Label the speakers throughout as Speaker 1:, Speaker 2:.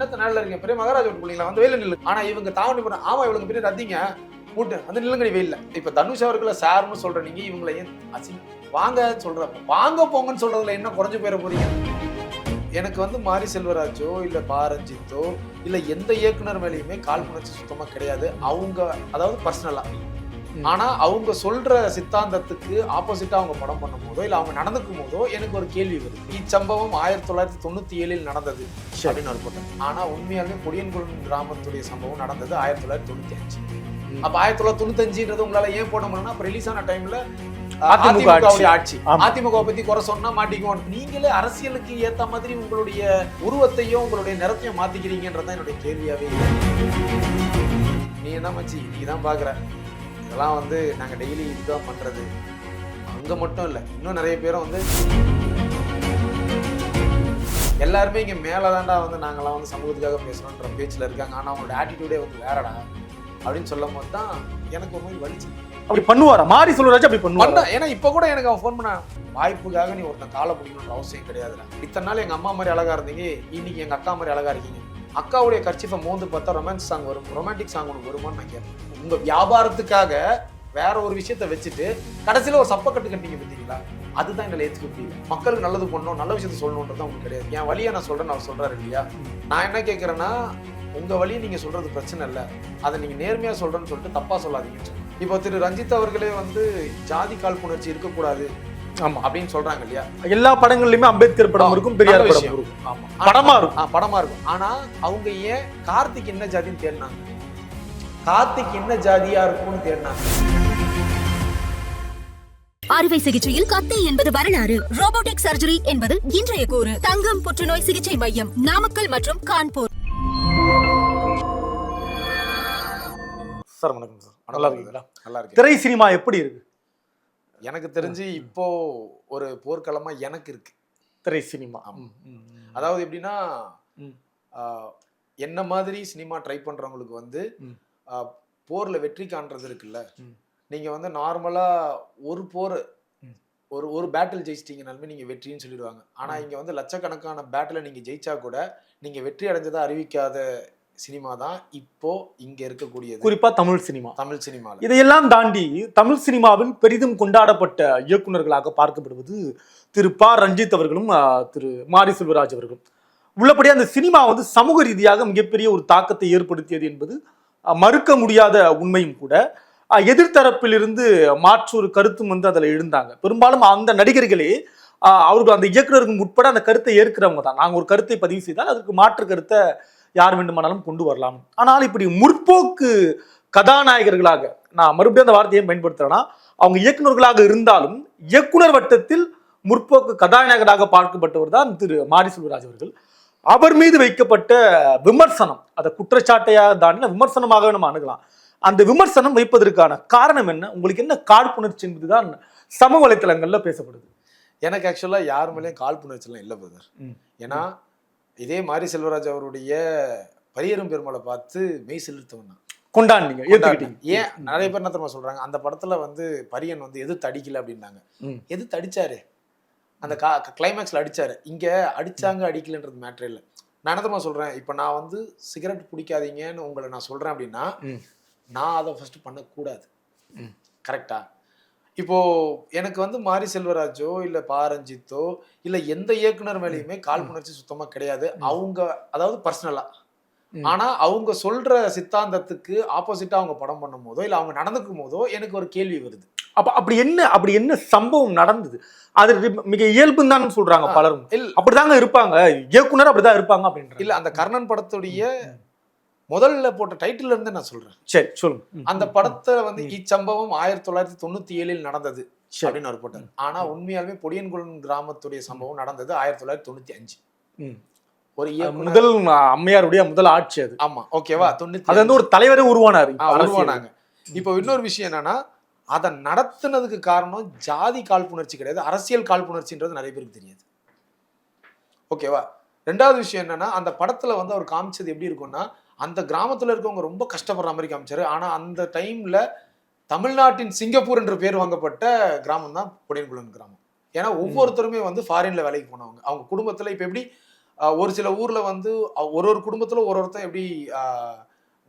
Speaker 1: என்னத்த நாளில் இருக்கீங்க பெரிய மகாராஜா ஒரு பிள்ளைங்களா? வந்து வெயில நில்லு. ஆனா இவங்க தாவணி பண்ண ஆமா இவளுக்கு பெரிய ரத்திங்க மூட்டு. வந்து நில்லுங்கடி வெயில்ல. இப்ப தனுஷ் அவர்களை சார்னு சொல்ற நீங்க இவங்களை ஏன் அசிங்க? வாங்க சொல்ற. வாங்க போங்கன்னு சொல்றதுல என்ன குறைஞ்சு போயிட போறீங்க? எனக்கு வந்து மாரி செல்வராஜோ இல்லை பாரஞ்சித்தோ இல்லை எந்த இயக்குனர் மேலேயுமே கால் புணர்ச்சி சுத்தமாக கிடையாது. அவங்க அதாவது
Speaker 2: பர்சனலாக
Speaker 1: ஆனா அவங்க சொல்ற சித்தாந்தத்துக்கு ஆப்போசிட்டா அவங்க படம் பண்ணும் போதோ இல்ல அவங்க நடந்துக்கும் போதோ எனக்கு ஒரு கேள்வி வருது. இச்சம்பவம் ஆயிரத்தி தொள்ளாயிரத்தி தொண்ணூத்தி ஏழில் நடந்தது அப்படின்னு ஒரு போட்டேன் ஆனா உண்மையாலுமே பொடியன்குளம் கிராமத்துடைய சம்பவம் நடந்தது ஆயிரத்தி தொள்ளாயிரத்தி தொண்ணூத்தி அஞ்சு. அப்ப ஆயிரத்தி தொள்ளாயிரத்தி தொண்ணூத்தஞ்சுன்றது உங்களால ஏன் போட முடியும்னா அப்ப ரிலீஸ் ஆன டைம்ல அதிமுகவுடைய ஆட்சி. அதிமுக பத்தி குறை சொன்னா மாட்டிக்குவோம். நீங்களே அரசியலுக்கு ஏத்த மாதிரி உங்களுடைய உருவத்தையும் உங்களுடைய நிறத்தையும் மாத்திக்கிறீங்கன்றதான் என்னுடைய கேள்வியாவே. நீ என்ன மச்சி நீ தான் பாக்குற. இதெல்லாம் வந்து நாங்க டெய்லி இதுதான் பண்றது. அங்க மட்டும் இல்ல இன்னும் நிறைய பேரும் வந்து எல்லாருமே இங்க மேலதான்டா வந்து நாங்கெல்லாம் வந்து சமூகத்துக்காக பேசுறோன்ற பேச்சுல இருக்காங்க. ஆனா அவங்களோட ஆட்டிடியூடே வந்து வேறடா அப்படின்னு சொல்லும் போது தான் எனக்கு ஒரு மாதிரி வலிச்சு.
Speaker 2: அப்படி பண்ணுவாரா? மாரி சொல்லுறாச்சு அப்படி பண்ணுவாரா?
Speaker 1: பண்ண ஏன்னா இப்ப கூட எனக்கு அவன் ஃபோன் பண்ண வாய்ப்புக்காக நீ ஒருத்தன் காலை பிடிக்கணுன்ற அவசியம் கிடையாதுடா. இத்தனை நாள் எங்க அம்மா மாதிரி அழகா இருந்தீங்க இன்னைக்கு எங்க அக்கா மாதிரி அழகா இருக்கீங்க. அக்காவுடைய கர்ச்சிஃபை மோந்து பார்த்தா ரொமான்ஸ் சாங் வரும் ரொமான்டிக் சாங் ஒன்று வருமான்னு நான் கேட்பேன் உங்க வியாபாரத்துக்காக வேற ஒரு விஷயத்த வச்சுட்டு கடைசியில ஒரு சப்ப கட்டு கட்டிங்க பார்த்தீங்களா? அதுதான் என்னால ஏத்துக்க முடியல. மக்களுக்கு நல்லது பண்ணணும் நல்ல விஷயத்த சொல்லணுன்றது உங்களுக்கு கிடையாது. என் வழியை நான் சொல்றேன் அவர் சொல்றாரு இல்லையா? நான் என்ன கேட்கறேன்னா உங்க வழியை நீங்க சொல்றது பிரச்சனை இல்லை. அதை நீங்க நேர்மையா சொல்றேன்னு சொல்லிட்டு தப்பா சொல்லாதீங்கன்னு சொல்றேன். இப்போ திரு ரஞ்சித் அவர்களே வந்து ஜாதி காழ்ப்புணர்ச்சி இருக்கக்கூடாது.
Speaker 2: ஆமா
Speaker 1: அப்படின்னு சொல்றாங்க இல்லையா?
Speaker 2: எல்லா படங்கள்லயுமே அம்பேத்கர் படம் இருக்கும் பெரியார் படம்
Speaker 1: விஷயம்.
Speaker 2: இருக்கும். படமா இருக்கும்.
Speaker 1: படமா இருக்கும். ஆனா அவங்க ஏன் கார்த்திக் என்ன ஜாதின்னு தேடினாங்க? கார்த்திக் என்ன ஜாதியா இருக்கும்னு தேடினாங்க
Speaker 3: அறுவை சிகிச்சையில் கத்தை என்பது வரலாறு. ரோபோட்டிக் சர்ஜரி என்பது இன்றைய கூறு. தங்கம் புற்றுநோய் சிகிச்சை மையம் நாமக்கல் மற்றும் கான்பூர்.
Speaker 2: சார் வணக்கம் சார். நல்லா இருக்கீங்களா?
Speaker 1: நல்லா இருக்கு
Speaker 2: திரை சினிமா எப்படி இருக்கு?
Speaker 1: எனக்கு தெரிஞ்சு இப்போ ஒரு போர்க்களமா எனக்கு இருக்கு.
Speaker 2: திரை சினிமா.
Speaker 1: அதாவது எப்படின்னா என்ன மாதிரி சினிமா ட்ரை பண்றவங்களுக்கு வந்து போர்ல வெற்றி காண்றது இருக்குல்ல.
Speaker 2: ம்.
Speaker 1: நீங்க வந்து நார்மலா ஒரு போர். ஒரு ஒரு பேட்டில் ஜெயிச்சிட்டீங்கனாலுமே நீங்க வெற்றின்னு சொல்லிடுவாங்க. ஆனா
Speaker 2: ம்.
Speaker 1: இங்க வந்து லட்சக்கணக்கான பேட்டில் நீங்க ஜெயிச்சா கூட நீங்க வெற்றி அடைஞ்சதா அறிவிக்காத சினிமா தான் இப்போ இங்க இருக்கக்கூடியது.
Speaker 2: குறிப்பா தமிழ் சினிமா.
Speaker 1: தமிழ் சினிமால.
Speaker 2: இதையெல்லாம் தாண்டி தமிழ் சினிமாவில் பெரிதும் கொண்டாடப்பட்ட இயக்குனர்களாக பார்க்கப்படுவது திரு ப. ரஞ்சித் அவர்களும் திரு மாரி செல்வராஜ் அவர்களும். உள்ளபடியே அந்த சினிமா வந்து சமூக ரீதியாக மிகப்பெரிய ஒரு தாக்கத்தை ஏற்படுத்தியது என்பது மறுக்க முடியாத உண்மையும் கூட எதிர்த்தரப்பிலிருந்து மாற்று ஒரு கருத்தும் வந்து அதில் எழுந்தாங்க. பெரும்பாலும் அந்த நடிகர்களே அவர்கள் அந்த இயக்குனர்கள் உட்பட அந்த கருத்தை ஏற்கிறவங்க தான். நாங்கள் ஒரு கருத்தை பதிவு செய்தால் அதுக்கு மாற்று கருத்தை யார் வேண்டுமானாலும் கொண்டு வரலாம். ஆனால் இப்படி முற்போக்கு கதாநாயகர்களாக நான் மறுபடியும் அந்த வார்த்தையை பயன்படுத்துகிறேன்னா அவங்க இயக்குனர்களாக இருந்தாலும் இயக்குனர் வட்டத்தில் முற்போக்கு கதாநாயகராக பார்க்கப்பட்டவர் தான் திரு மாரி செல்வராஜ் அவர்கள். அவர் மீது வைக்கப்பட்ட விமர்சனம் அதை குற்றச்சாட்டையாக தாண்டி விமர்சனமாக நம்ம அணுகலாம். அந்த விமர்சனம் வைப்பதற்கான காரணம் என்ன? உங்களுக்கு என்ன காழ்ப்புணர்ச்சி என்பதுதான் சமூக வலைத்தளங்கள்ல பேசப்படுது.
Speaker 1: எனக்கு ஆக்சுவலா யார் மேலேயும் காழ்ப்புணர்ச்சிலாம் இல்லை பிரதர். ஏன்னா இதே மாரி செல்வராஜ் அவருடைய பரியரும் பெருமாளை பார்த்து மெய் செலுத்தவன் தான்
Speaker 2: கொண்டாடினீங்க
Speaker 1: ஏன்? நிறைய பேர் என்ன தெரியுமா சொல்றாங்க? அந்த படத்துல வந்து பரியன் வந்து எது தடிக்கல அப்படின்னாங்க. எது தடிச்சாரு அந்த கா கிளைமேக்ஸ்ல அடிச்சாரு. இங்க அடிச்சாங்க அடிக்கலன்றது மேட்ரே இல்லை. நான் சொல்றேன்? இப்போ நான் வந்து சிகரெட் பிடிக்காதீங்கன்னு உங்களை நான் சொல்றேன் அப்படின்னா. நான் அதை ஃபர்ஸ்ட் பண்ணக்கூடாது.
Speaker 2: ம்.
Speaker 1: கரெக்டா இப்போ எனக்கு வந்து மாரி செல்வராஜோ இல்ல பாரஞ்சித்தோ இல்ல எந்த இயக்குனர் மேலேயுமே காழ்ப்புணர்ச்சி சுத்தமா கிடையாது. அவங்க அதாவது பர்சனலா
Speaker 2: ம்.
Speaker 1: ஆனா அவங்க சொல்ற சித்தாந்தத்துக்கு ஆப்போசிட்டா அவங்க படம் பண்ணும் போதோ இல்ல அவங்க நடந்துக்கும் போதோ எனக்கு ஒரு கேள்வி வருது.
Speaker 2: அப்ப அப்படி என்ன அப்படி என்ன சம்பவம் நடந்தது? அது மிக இயல்புன்னு தான் சொல்றாங்க. பலரும். அப்படிதாங்க இருப்பாங்க. இயக்குனர் அப்படிதான் இருப்பாங்க அப்படின்ற
Speaker 1: இல்ல அந்த கர்ணன் படத்துடைய முதல்ல போட்ட டைட்டில் இருந்து நான் சொல்றேன்.
Speaker 2: சரி சொல்லுங்க.
Speaker 1: அந்த படத்தை வந்து இச்சம்பவம் ஆயிரத்தி தொள்ளாயிரத்தி தொண்ணூத்தி ஏழில் நடந்தது. அப்படின்னு அவர் போட்டார். ஆனா உண்மையாலுமே பொடியன்குளம் கிராமத்துடைய சம்பவம் நடந்தது ஆயிரத்தி தொள்ளாயிரத்தி தொண்ணூத்தி அஞ்சு. ஒரு
Speaker 2: முதல் அம்மையாருடைய முதல் ஆட்சி அது.
Speaker 1: ஆமா ஓகேவா தொண்ணூத்தி
Speaker 2: அது வந்து ஒரு தலைவரே உருவானாரு.
Speaker 1: உருவானாங்க. இப்போ இன்னொரு விஷயம் என்னன்னா அதை நடத்துனதுக்கு காரணம் ஜாதி காழ்ப்புணர்ச்சி கிடையாது. அரசியல் காழ்ப்புணர்ச்சின்றது நிறைய பேருக்கு தெரியாது. ஓகேவா ரெண்டாவது விஷயம் என்னன்னா அந்த படத்துல வந்து அவர் காமிச்சது எப்படி இருக்கும்னா அந்த கிராமத்துல இருக்கவங்க ரொம்ப கஷ்டப்படுற மாதிரி காமிச்சாரு. ஆனா அந்த டைம்ல தமிழ்நாட்டின் சிங்கப்பூர் என்ற பேர் வாங்கப்பட்ட கிராமம் தான் பொடியன்குளம் கிராமம். ஏன்னா ஒவ்வொருத்தருமே வந்து ஃபாரின்ல வேலைக்கு போனவங்க. அவங்க குடும்பத்துல இப்ப எப்படி ஒரு சில ஊர்ல வந்து ஒரு ஒரு குடும்பத்துல ஒரு ஒருத்தன் எப்படி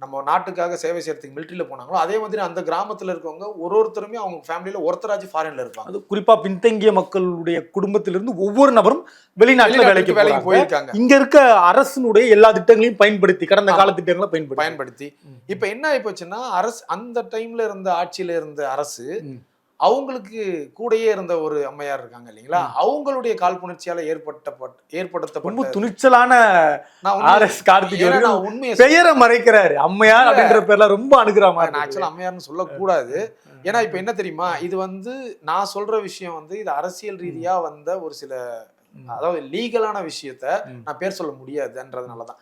Speaker 1: நம்ம நாட்டுக்காக சேவை செய்யறதுக்கு மிலிட்டரியில போனாங்களோ அதே மாதிரி அந்த கிராமத்துல இருக்கவங்க ஒரு ஒருத்தருமே அவங்க ஃபேமிலியில ஒருத்தராச்சும் ஃபாரின்ல இருப்பாங்க
Speaker 2: அது குறிப்பா பின்தங்கிய மக்களுடைய குடும்பத்திலிருந்து ஒவ்வொரு நபரும் வெளிநாட்டுல வேலைக்கு
Speaker 1: வேலைக்கு போயிருக்காங்க
Speaker 2: இங்க இருக்க அரசினுடைய எல்லா திட்டங்களையும் பயன்படுத்தி கடந்த. கால திட்டங்களை பயன்படுத்தி
Speaker 1: பயன்படுத்தி. இப்ப என்ன ஆயிப்போச்சுன்னா அரசு அந்த டைம்ல இருந்த ஆட்சியில இருந்த அரசு. அவங்களுக்கு கூடயே இருந்த ஒரு அம்மையார் இருக்காங்க இல்லைங்களா? அவங்களுடைய காழ்ப்புணர்ச்சியால ஏற்பட்ட ஏற்படுத்தப்பட்ட
Speaker 2: துணிச்சலான ஆர் எஸ் கார்த்திக் பெயரை மறைக்கிறாரு. அம்மையார். அப்படின்ற பேர்ல ரொம்ப அனுகிரகமா
Speaker 1: நான் ஆக்சுவலா அம்மையார்னு சொல்லக்கூடாது. ஏன்னா இப்ப என்ன தெரியுமா? இது வந்து நான் சொல்ற விஷயம் வந்து இது அரசியல் ரீதியா வந்த ஒரு சில அதாவது லீகலான விஷயத்த. நான் பேர் சொல்ல முடியாதுன்றதுனாலதான்.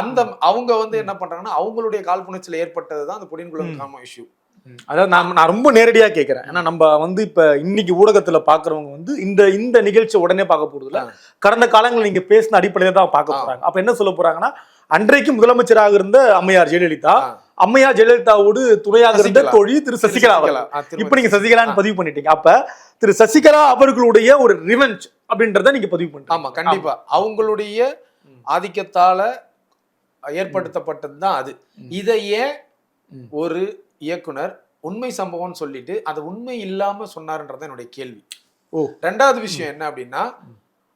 Speaker 1: அந்த அவங்க வந்து என்ன பண்றாங்கன்னா அவங்களுடைய காழ்ப்புணர்ச்சியில ஏற்பட்டதுதான் அந்த காம இஷ்யூ.
Speaker 2: அதாவது நான் நான் ரொம்ப நேரடியா கேட்கிறேன் ஏன்னா நம்ம வந்து இப்ப இன்னைக்கு ஊடகத்துல பாக்குறவங்க வந்து இந்த இந்த நிகழ்ச்சி உடனே பார்க்க
Speaker 1: ஆ.
Speaker 2: கடந்த காலங்களில் நீங்க பேசின அடிப்படையில தான் பார்க்க
Speaker 1: ஆ.
Speaker 2: போறாங்க அப்ப என்ன சொல்ல போறாங்கன்னா அன்றைக்கு முதலமைச்சராக இருந்த அம்மையார் ஜெயலலிதா. அம்மையார் ஜெயலலிதாவோடு துணையாக இருந்த
Speaker 1: சசிகலா.
Speaker 2: தோழி திரு சசிகலா இப்ப நீங்க சசிகலான்னு. பதிவு பண்ணிட்டீங்க அப்ப திரு சசிகலா அவர்களுடைய ஒரு ரிவெஞ்ச் அப்படின்றத நீங்க பதிவு பண்றீங்க
Speaker 1: ஆமா கண்டிப்பா அவங்களுடைய. ஆதிக்கத்தால ஏற்படுத்தப்பட்டது தான் அது
Speaker 2: ம்.
Speaker 1: இதை ஏன்
Speaker 2: ம்.
Speaker 1: ஒரு இயக்குனர் உண்மை சம்பவம்னு சொல்லிட்டு அது உண்மை இல்லாம சொன்னாருன்றது என்னுடைய கேள்வி.
Speaker 2: ஓ.
Speaker 1: ரெண்டாவது விஷயம் என்ன அப்படின்னா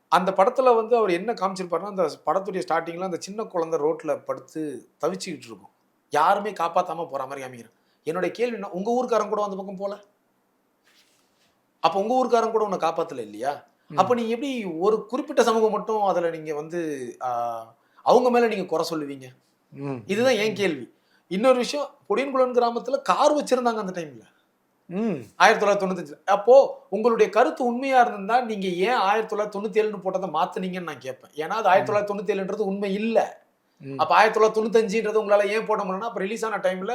Speaker 1: அந்த படத்துல வந்து அவர் என்ன காமிச்சிருப்பாருன்னா அந்த படத்துடைய ஸ்டார்டிங்ல அந்த சின்ன குழந்தை ரோட்ல படுத்து தவிச்சுக்கிட்டு இருக்கும். யாருமே காப்பாத்தாம போற மாதிரி காமிக்கிறேன் என்னுடைய கேள்வி என்ன உங்க ஊர்க்காரன் கூட அந்த பக்கம் போல? அப்ப உங்க ஊர்க்காரன் கூட உன்னை காப்பாத்தல இல்லையா. அப்ப நீங்க எப்படி ஒரு குறிப்பிட்ட சமூகம் மட்டும் அதுல நீங்க வந்து அவங்க மேல நீங்க குறை சொல்லுவீங்க. இதுதான் என் கேள்வி. இன்னொரு விஷயம் பொடியன்குளம் கிராமத்துல கார் வச்சிருந்தாங்க அந்த டைம்ல
Speaker 2: ம்.
Speaker 1: ஆயிரத்தி தொள்ளாயிரத்தி தொண்ணூத்தஞ்சு. அப்போ உங்களுடைய கருத்து உண்மையா இருந்தா நீங்க ஏன் ஆயிரத்தி தொள்ளாயிரத்தி தொண்ணூத்தி ஏழுன்னு போட்டதை மாத்துனீங்கன்னு நான் கேட்பேன். ஏன்னா அது ஆயிரத்தி தொள்ளாயிரத்தி தொண்ணூத்தி ஏழுன்றது உண்மை இல்ல. அப்ப ஆயிரத்தி தொள்ளாயிரத்தி தொண்ணூத்தஞ்சுன்றது உங்களால ஏன் போட முடியலன்னா அப்ப ரிலீஸ் ஆன டைம்ல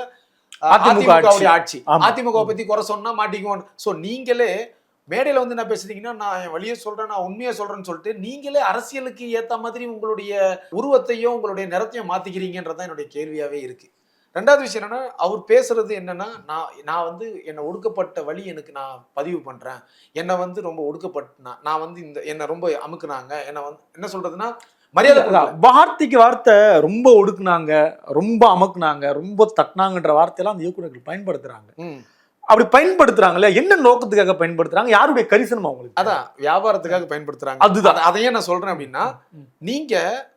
Speaker 2: அதிமுக
Speaker 1: அதிமுகவுடைய ஆட்சி. அதிமுக பத்தி குறை சொன்னா மாட்டிக்குவோம் சோ நீங்களே மேடையில வந்து என்ன பேசுறீங்கன்னா நான் என் வழியை சொல்றேன் நான் உண்மையை சொல்றேன்னு சொல்லிட்டு நீங்களே அரசியலுக்கு ஏத்த மாதிரி உங்களுடைய உருவத்தையும் உங்களுடைய நிறத்தையும் மாத்திக்கிறீங்கன்றதுதான் என்னுடைய கேள்வியாவே இருக்கு. ரெண்டாவது விஷயம் என்னன்னா அவர் பேசுறது என்னன்னா நான் நான் வந்து என்னை ஒடுக்கப்பட்ட வழி எனக்கு நான் பதிவு பண்றேன். என்னை வந்து ரொம்ப ஒடுக்கப்பட்ட நான் வந்து இந்த என்னை ரொம்ப அமுக்குனாங்க. என்னை வந்து என்ன சொல்றதுன்னா மரியாதை
Speaker 2: வார்த்தைக்கு வார்த்தை ரொம்ப ஒடுக்குனாங்க ரொம்ப அமக்குனாங்க ரொம்ப தட்டினாங்கன்ற வார்த்தையெல்லாம் அந்த இயக்குநர்கள் பயன்படுத்துறாங்க. அப்படி பயன்படுத்துறாங்கல்ல என்ன நோக்கத்துக்காக பயன்படுத்துறாங்க? யாருடைய கரிசனம் அவங்களுக்கு
Speaker 1: அதான் வியாபாரத்துக்காக பயன்படுத்துறாங்க.
Speaker 2: அதுதான்.
Speaker 1: அத- அதையே நான் சொல்றேன் அப்படின்னா. நீங்க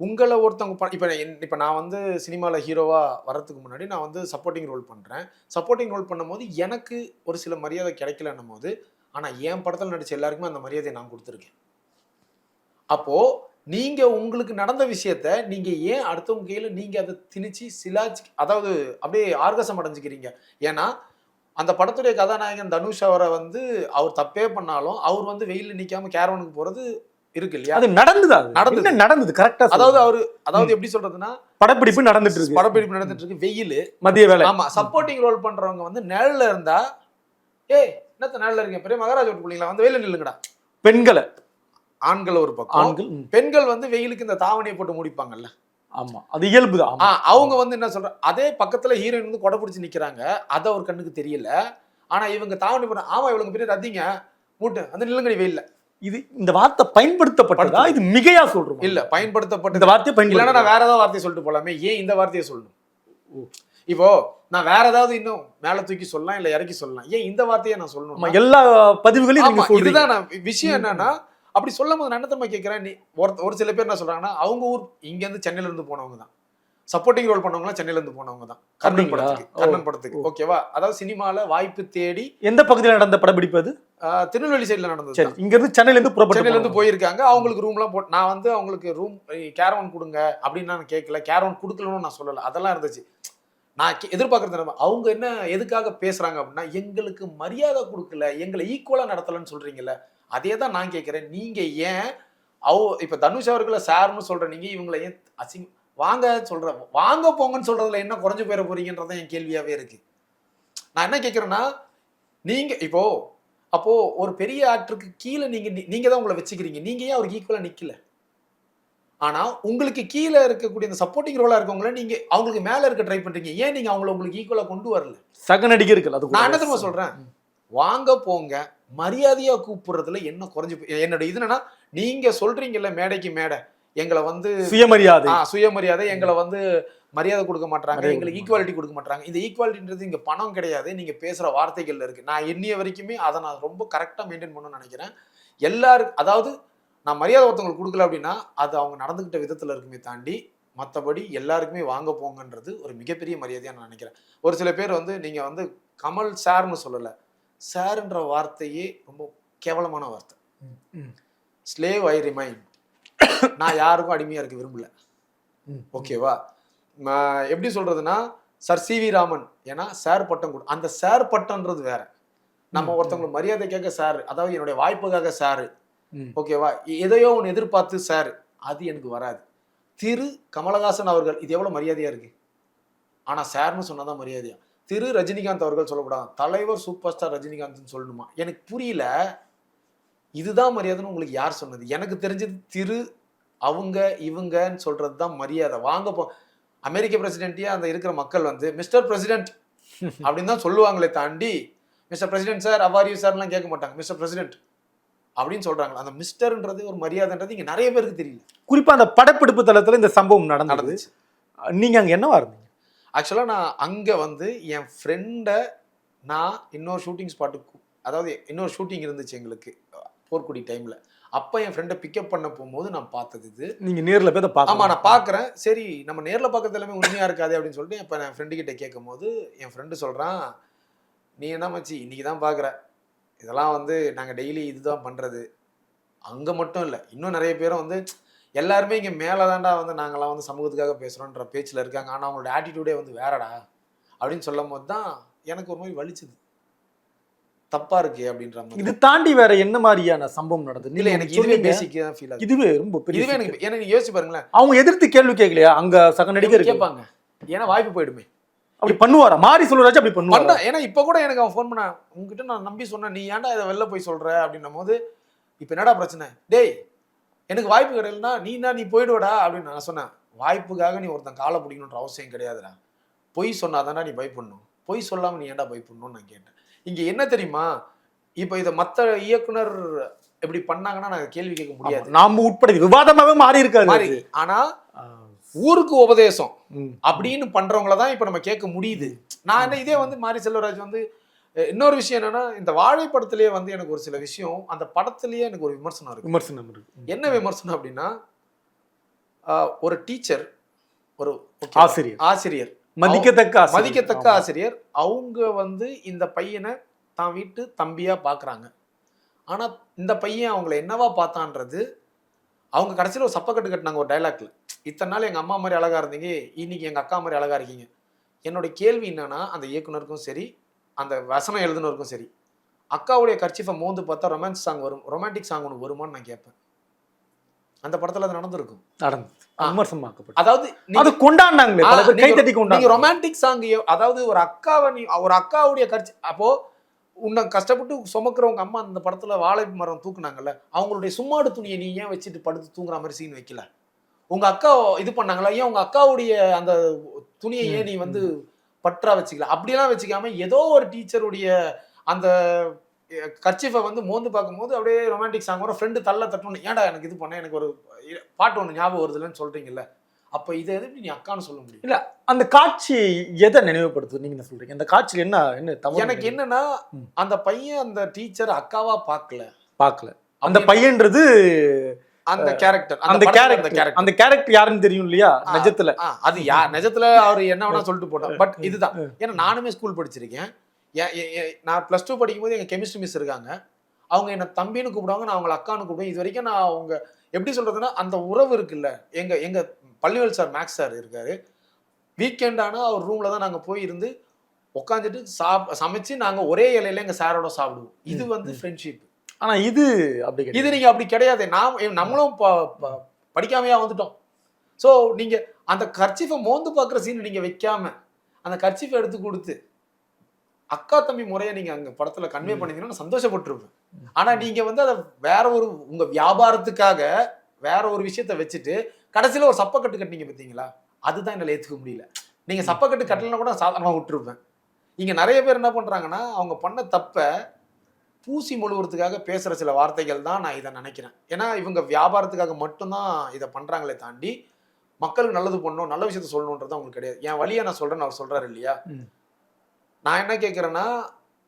Speaker 1: உங்களை ஒருத்தவங்க இப்போ இப்போ என்- நான் வந்து சினிமாவில் ஹீரோவாக வர்றதுக்கு முன்னாடி நான் வந்து சப்போர்ட்டிங் ரோல் பண்ணுறேன் சப்போர்ட்டிங் ரோல் பண்ணும்போது எனக்கு ஒரு சில மரியாதை கிடைக்கலன்னும் போது ஆனால் என் படத்தில் நடித்த எல்லாருக்குமே அந்த மரியாதையை நான் கொடுத்துருக்கேன். அப்போது நீங்கள் உங்களுக்கு நடந்த விஷயத்த நீங்கள் ஏன் அடுத்தவங்க கையில் நீங்கள் அதை திணிச்சு சிலாச்சு அதாவது அப்படியே ஆர்கசம் அடைஞ்சுக்கிறீங்க? ஏன்னா அந்த படத்துடைய கதாநாயகன் தனுஷ் அவரை வந்து அவர் தப்பே பண்ணாலும் அவர் வந்து வெயிலில் நிற்காமல் கேரவனுக்கு போகிறது இருக்கு இல்லையா?
Speaker 2: அது நடந்தது அது?
Speaker 1: நடந்தது.
Speaker 2: கரெக்டா
Speaker 1: அதாவது அவரு அதாவது எப்படி சொல்றதுன்னா
Speaker 2: படப்பிடிப்பு நடந்துட்டு இருக்கு.
Speaker 1: படப்பிடிப்பு நடந்துட்டு இருக்கு. வெயில்.
Speaker 2: மதிய வேலை.
Speaker 1: ஆமா சப்போர்ட்டிங் ரோல் பண்றவங்க வந்து நிழல்ல இருந்தா ஏய் என்னத்த நிழல்ல இருக்கீங்க? பெரிய மகாராஜா வீட்டு பிள்ளைங்களா? வந்து வெயில நில்லுங்கடா.
Speaker 2: பெண்களை.
Speaker 1: ஆண்கள் ஒரு பக்கம்.
Speaker 2: ஆண்கள்
Speaker 1: பெண்கள் வந்து வெயிலுக்கு இந்த தாவணியை போட்டு முடிப்பாங்கல்ல.
Speaker 2: ஆமா அது இயல்புதான். ஆமா.
Speaker 1: ஆ, அவங்க வந்து என்ன சொல்ற அதே பக்கத்துல ஹீரோயின் வந்து கொடை பிடிச்சி நிக்கிறாங்க. அது அவர் கண்ணுக்கு தெரியல. ஆனா இவங்க தாவணி போட ஆமா இவங்க பெரிய ரத்திங்க. மூட்டு அந்த நிலங்கடி வெயில்ல.
Speaker 2: இது இந்த வார்த்தை பயன்படுத்தப்பட்டதா? இது மிகையா சொல்றோம்?
Speaker 1: இல்ல பயன்படுத்தப்பட்ட
Speaker 2: இந்த வார்த்தையை
Speaker 1: இல்லைன்னா நான்
Speaker 2: பயன்படுத்த
Speaker 1: வேற ஏதாவது வார்த்தையை சொல்லிட்டு போலாமே. ஏன் இந்த வார்த்தையை சொல்லணும். இப்போ நான் வேற ஏதாவது இன்னும் மேல தூக்கி சொல்லலாம் இல்ல இறக்கி சொல்லலாம். ஏன் இந்த வார்த்தையை நான் சொல்லணும்
Speaker 2: எல்லா பதிவுகளையும்
Speaker 1: இதுதான் நான் விஷயம் என்னன்னா அப்படி சொல்லும் போது நான் என்ன கேட்கிறேன் நீ ஒரு ஒரு சில பேர் என்ன சொல்றாங்கன்னா அவங்க ஊர் இங்க இருந்து சென்னையில இருந்து போனவங்க தான். சப்போர்ட்டிங் ரோல் பண்ணவங்க சென்னையில இருந்து போனவங்க தான். கர்ணன்? படத்துக்கு. கர்ணன் படத்துக்கு. ஓகேவா அதாவது சினிமால வாய்ப்பு தேடி
Speaker 2: எந்த பகுதியில் நடந்த படப்பிடிப்பு
Speaker 1: திருநெல்வேலி சைடுல நடந்தது
Speaker 2: சரி இங்க இருந்து சென்னையில இருந்து புறப்பட்டு
Speaker 1: சென்னையில இருந்து
Speaker 2: போனாங்க.
Speaker 1: போயிருக்காங்க. அவங்களுக்கு ரூம்லாம் போட்டு நான் வந்து அவங்களுக்கு ரூம் கேரவன் கொடுங்க அப்படின்னு நான் கேட்கல. கேரவன் கொடுக்கலன்னு நான் சொல்லல. அதெல்லாம் இருந்துச்சு. நான் எதிர்பார்க்கறது அவங்க என்ன எதுக்காக பேசுறாங்க அப்படின்னா எங்களுக்கு மரியாதை கொடுக்கல எங்களை ஈக்குவலா நடத்தலன்னு சொல்றீங்கல்ல அதே தான் நான் கேட்கிறேன். நீங்க ஏன் அவ இப்ப தனுஷ் அவர்களை சார்னு சொல்ற நீங்க இவங்களை ஏன் அசிங் வாங்க சொல்ற வாங்க போங்கன்னு சொல்றதுல என்ன குறைஞ்சு போயிட போறீங்கன்றதான் என் கேள்வியாவே இருக்கு. நான் என்ன கேட்கிறேன்னா நீங்க இப்போ அப்போ ஒரு பெரிய ஆக்டருக்கு கீழே நீங்க நி- நீங்க தான் உங்களை வச்சுக்கிறீங்க. நீங்க ஏன் அவருக்கு ஈக்குவலா நிக்கல? ஆனா உங்களுக்கு கீழே இருக்கக்கூடிய இந்த சப்போர்ட்டிங் ரோலா இருக்கவங்கள நீங்க அவங்களுக்கு மேல இருக்க ட்ரை பண்றீங்க. ஏன் நீங்க அவங்கள உங்களுக்கு ஈக்குவலா கொண்டு வரல?
Speaker 2: சக நடிகர்கள் அது கூட.
Speaker 1: நான் என்ன தெரியுமா சொல்றேன்? வாங்க போங்க மரியாதையா கூப்பிடுறதுல என்ன குறைஞ்சு என்னோட இது என்னன்னா நீங்க சொல்றீங்கல்ல மேடைக்கு மேடை. எங்களை வந்து
Speaker 2: சுயமரியாதை.
Speaker 1: சுயமரியாதை எங்களை வந்து மரியாதை கொடுக்க மாட்டாங்க எங்களுக்கு ஈக்குவாலிட்டி கொடுக்க மாட்டாங்க இந்த ஈக்குவாலிட்டின்றது இங்க பணம் கிடையாது நீங்க பேசுற வார்த்தைகள்ல இருக்கு. நான் எண்ணிய வரைக்குமே அதை நான் ரொம்ப கரெக்டா மெயின்டைன் பண்ணணும்னு நினைக்கிறேன். எல்லாரும் அதாவது நான் மரியாதை ஒருத்தவங்களுக்கு கொடுக்கல அப்படின்னா அது அவங்க நடந்துகிட்ட விதத்துல இருக்குமே தாண்டி மற்றபடி எல்லாருக்குமே வாங்க போங்கன்றது ஒரு மிகப்பெரிய மரியாதையா நான் நினைக்கிறேன். ஒரு சில பேர் வந்து நீங்க வந்து கமல் சார்னு சொல்லல. சார்ன்ற வார்த்தையே ரொம்ப கேவலமான வார்த்தை. ஸ்லேவ் ஐ ரிமைன் நான் யாருக்கும் அடிமையா இருக்க விரும்பல. ஓகேவா? எப்படி சொல்றதுன்னா சர் சி வி ராமன். ஏன்னா சார் பட்டம் கொடு அந்த சார் பட்டம்ன்றது வேற. நம்ம. ஒருத்தவங்களுக்கு மரியாதைக்காக சார் அதாவது என்னுடைய வாய்ப்புக்காக சார். ஓகேவா? எதையோ ஒன்று எதிர்பார்த்து சார். அது எனக்கு வராது. திரு கமலஹாசன் அவர்கள் இது எவ்வளவு மரியாதையா இருக்கு? ஆனா சார்னு சொன்னாதான் மரியாதையா. திரு ரஜினிகாந்த் அவர்கள் சொல்லக்கூடாது. தலைவர் சூப்பர் ஸ்டார் ரஜினிகாந்த்னு சொல்லணுமா? எனக்கு புரியல. இதுதான் மரியாதைன்னு உங்களுக்கு யார் சொன்னது? எனக்கு தெரிஞ்சது திரு அவங்க இவங்கன்னு சொல்றது தான் மரியாதை. வாங்க போ அமெரிக்க பிரசிடென்ட்டே அந்த இருக்கிற மக்கள் வந்து மிஸ்டர் பிரசிடென்ட் அப்படின்னு தான் சொல்லுவாங்களே தாண்டி மிஸ்டர் பிரசிடென்ட் சார் அவாரியூ சார்லாம் கேட்க மாட்டாங்க. மிஸ்டர் பிரசிடென்ட் அப்படின்னு சொல்றாங்க. அந்த மிஸ்டர்ன்றது ஒரு மரியாதைன்றது இங்க நிறைய பேருக்கு தெரியல.
Speaker 2: குறிப்பா அந்த படப்பிடிப்பு தளத்துல இந்த சம்பவம் நடந்தது. நீங்க அங்க என்னவா இருந்தீங்க?
Speaker 1: ஆக்சுவலாக நான் அங்கே வந்து என் ஃப்ரெண்டை நான் இன்னொரு ஷூட்டிங் ஸ்பாட்டுக்கு அதாவது இன்னொரு ஷூட்டிங் இருந்துச்சு எங்களுக்கு போர்க்குடி டைமில் அப்போ என் ஃப்ரெண்டை பிக்கப் பண்ண போகும்போது நான் பார்த்தது இது.
Speaker 2: நீங்க நேர்ல போய்
Speaker 1: ஆமாம்
Speaker 2: பார்க்கலாம்
Speaker 1: நான் பார்க்குறேன். சரி நம்ம நேரில் பார்க்கறது எல்லாமே உண்மையாக இருக்காது அப்படின்னு சொல்லிட்டு இப்போ என் ஃப்ரெண்டு கிட்ட கேட்கும் போது என் ஃப்ரெண்டு சொல்கிறான் நீ என்ன மச்சி இன்னைக்கு தான் பார்க்குற. இதெல்லாம் வந்து நாங்கள் டெய்லி இதுதான் பண்ணுறது அங்கே மட்டும் இல்லை இன்னும் நிறைய பேரும் வந்து எல்லாருமே இங்கே மேலே தாண்டா வந்து நாங்களாம் வந்து சமூகத்துக்காக பேசுகிறோன்ற பேச்சில் இருக்காங்க. ஆனால் அவங்களோட ஆட்டிடியூடே வந்து வேறடா. அப்படின்னு சொல்லும் போது தான் எனக்கு ஒரு மாதிரி வலிச்சுது. தப்பா இருக்கே அப்படின்ற மாதிரி.
Speaker 2: இது தாண்டி வேற என்ன மாதிரியான சம்பவம் நடந்தது?
Speaker 1: இல்லை எனக்கு இதுவே. பேசிக் தான் ஃபீல் ஆகுது.
Speaker 2: இதுவே ரொம்ப பெரிய
Speaker 1: இதுவே. எனக்கு நீங்க யோசிச்சு பாருங்களேன்.
Speaker 2: அவங்க எதிர்த்து கேள்வி கேட்கலையா? அங்க சக நடிகர்
Speaker 1: கேட்பாங்க ஏன்னா வாய்ப்பு போயிடுமே.
Speaker 2: அப்படி பண்ணுவாரா? மாறி சொல்லுறாச்சு அப்படி பண்ணுவாரா?
Speaker 1: பண்ண ஏன்னா இப்ப கூட எனக்கு அவன் ஃபோன் பண்ண உங்ககிட்ட நான் நம்பி சொன்னேன். நீ ஏன்டா இதை வெளில போய் சொல்ற? அப்படின்னும் போது இப்ப என்னடா பிரச்சனை? டேய் எனக்கு வாய்ப்பு கிடையலன்னா நீ தான் நீ போயிடுவடா? அப்படின்னு நான் சொன்னேன். வாய்ப்புக்காக நீ ஒருத்தன் காலை பிடிக்கணுன்ற அவசியம் கிடையாதுடா. பொய் சொன்னாதான்டா நீ பயப்படணும். பொய் சொல்லாம நீ ஏன்டா பயப்படணும்னு நான் கேட்டேன். இங்க என்ன தெரியுமா? இப்ப இதை மத்த இயக்குனர் இப்படி பண்ணாங்கன்னா நாங்க கேள்வி கேட்க முடியாது.
Speaker 2: நாம உட்பட இது விவாதமாவே மாறி இருக்காது
Speaker 1: மாதிரி
Speaker 2: அது.
Speaker 1: ஆனா
Speaker 2: ஆ,
Speaker 1: ஊருக்கு உபதேசம். அப்படின்னு பண்றவங்கள தான் இப்ப நம்ம கேட்க முடியுது. நான் என்ன இதே வந்து மாரி செல்வராஜ் வந்து இன்னொரு விஷயம் என்னன்னா இந்த வாழை படத்திலேயே வந்து எனக்கு ஒரு சில விஷயம் அந்த படத்திலேயே எனக்கு ஒரு விமர்சனம் இருக்கு.
Speaker 2: விமர்சனம் இருக்கு.
Speaker 1: என்ன விமர்சனம் அப்படின்னா ஒரு டீச்சர் ஒரு
Speaker 2: ஆசிரியர்.
Speaker 1: ஆசிரியர்.
Speaker 2: மதிக்கத்தக்க.
Speaker 1: மதிக்கத்தக்க. ஆசிரியர். அவங்க வந்து இந்த பையனை தான் வீட்டு தம்பியா பாக்குறாங்க. ஆனா இந்த பையன் அவங்கள என்னவா பார்த்தான்றது அவங்க கடைசியில் ஒரு சப்பக்கட்டு கட்டினாங்க ஒரு டைலாக்ல இத்தனை நாள் எங்க அம்மா மாதிரி அழகா இருந்தீங்க இன்னைக்கு எங்க அக்கா மாதிரி அழகா இருக்கீங்க. என்னோட கேள்வி என்னன்னா அந்த இயக்குனருக்கும் சரி அந்த வசனம் எழுதுனருக்கும் சரி அக்காவுடைய கர்ச்சிஃபை மோந்து பார்த்தா ரொமான்ஸ் சாங் வரும் ரொமான்டிக் சாங் ஒன்று வருமான்னு நான் கேட்பேன். அந்த படத்துல அது நடந்திருக்கும்.
Speaker 2: நடந்தது.
Speaker 1: ஆ.
Speaker 2: விமர்சனமாக்கப்பட்டது.
Speaker 1: அதாவது
Speaker 2: அது கொண்டாடினாங்களே கைத்தட்டி கொண்டாங்க
Speaker 1: ரொமான்டிக் சாங் அதாவது ஒரு அக்காவை நீ ஒரு அக்காவுடைய கட்சி அப்போ உன்னை கஷ்டப்பட்டு சுமக்கிறவங்க அம்மா அந்த படத்துல வாழை மரம் தூக்குனாங்கல்ல அவங்களுடைய சும்மாடு துணியை நீ ஏன் வச்சுட்டு படுத்து தூங்குற மாதிரி சீன் வைக்கல? உங்க அக்கா இது பண்ணாங்களா? ஏன் உங்க அக்காவுடைய அந்த துணியை ஏன் நீ வந்து பற்றா வச்சுக்கல? அப்படியெல்லாம் வச்சுக்காம ஏதோ ஒரு டீச்சருடைய அந்த கர்ச்சிஃபை வந்து மோந்து பார்க்கும்போது அப்படியே ரொமான்டிக் சாங் வரும் ஃப்ரெண்டு தள்ள தட்டணும் ஏன்டா எனக்கு இது பண்ண? எனக்கு ஒரு பாட்டு ஒன்று ஞாபகம் வருதுலன்னு சொல்றீங்கல்ல. அப்ப இதை எப்படி நீ அக்கான்னு சொல்ல முடியும்?
Speaker 2: அந்த காட்சி எதை நினைவுபடுத்துது? நீங்க என்ன சொல்றீங்க. அந்த காட்சியில் என்ன என்ன
Speaker 1: எனக்கு? என்னன்னா. அந்த பையன் அந்த டீச்சர் அக்காவா பார்க்கல.
Speaker 2: பார்க்கல. அந்த பையன்றது
Speaker 1: அந்த கேரக்டர்
Speaker 2: அந்த கேரக்டர் அந்த கேரக்டர் யாருன்னு தெரியும் இல்லையா. நிஜத்துல.
Speaker 1: அது யா நிஜத்துல அவர் என்ன வேணா சொல்லிட்டு போட்டோம் பட் இதுதான். ஏன்னா நானுமே ஸ்கூல் படிச்சிருக்கேன். நான் ப்ளஸ் டூ படிக்கும்போது எங்க கெமிஸ்ட்ரி மிஸ் இருக்காங்க. அவங்க என்ன தம்பின்னு கூப்பிடுவாங்க நான் அவங்கள அக்கான்னு கூப்பிடுவேன். இது வரைக்கும் நான் அவங்க எப்படி சொல்றதுன்னா அந்த உறவு இருக்குல்ல எங்க எங்க பள்ளிவேல் சார் மேக்ஸ் சார் இருக்காரு. வீக்கெண்ட் ஆனா அவர் ரூம்ல தான் நாங்க போய் இருந்து உட்காந்துட்டு சாப் சமைச்சு நாங்க ஒரே இலையில எங்க சாரோட சாப்பிடுவோம். இது வந்து ஃப்ரெண்ட்ஷிப்
Speaker 2: ஆனா இது அப்படி
Speaker 1: இது
Speaker 2: கிடையாது
Speaker 1: நீங்க அப்படி கிடையாது. நாம் நம்மளும் படிக்காமையா வந்துட்டோம். ஸோ நீங்க அந்த கர்ச்சிஃபை மோந்து பார்க்குற சீன் நீங்க வைக்காம அந்த கர்ச்சிஃபை எடுத்து கொடுத்து அக்கா தம்பி முறையை நீங்க அங்க படத்துல கன்வே பண்ணீங்கன்னா சந்தோஷப்பட்டிருப்பேன் ஆனா நீங்க வந்து அதை வேற ஒரு உங்க வியாபாரத்துக்காக வேற ஒரு விஷயத்த வச்சுட்டு கடைசியில ஒரு சப்பக்கட்டு கட்டினீங்க பார்த்தீங்களா அதுதான் என்னால ஏத்துக்க முடியல. நீங்க சப்பக்கட்டு கட்டலன்னா கூட சாதாரணமா விட்டுருப்பேன் இங்க நிறைய பேர் என்ன பண்றாங்கன்னா அவங்க பண்ண தப்ப பூசி முழுவதுக்காக பேசுற சில வார்த்தைகள் தான் நான் இதை நினைக்கிறேன். ஏன்னா இவங்க வியாபாரத்துக்காக மட்டும்தான் இதை பண்றாங்களே தாண்டி மக்களுக்கு நல்லது பண்ணணும் நல்ல விஷயத்த சொல்லணுன்றது அவங்களுக்கு கிடையாது. என் வழியை நான் சொல்றேன்னு அவர் சொல்றாரு இல்லையா. நான் என்ன கேட்குறேன்னா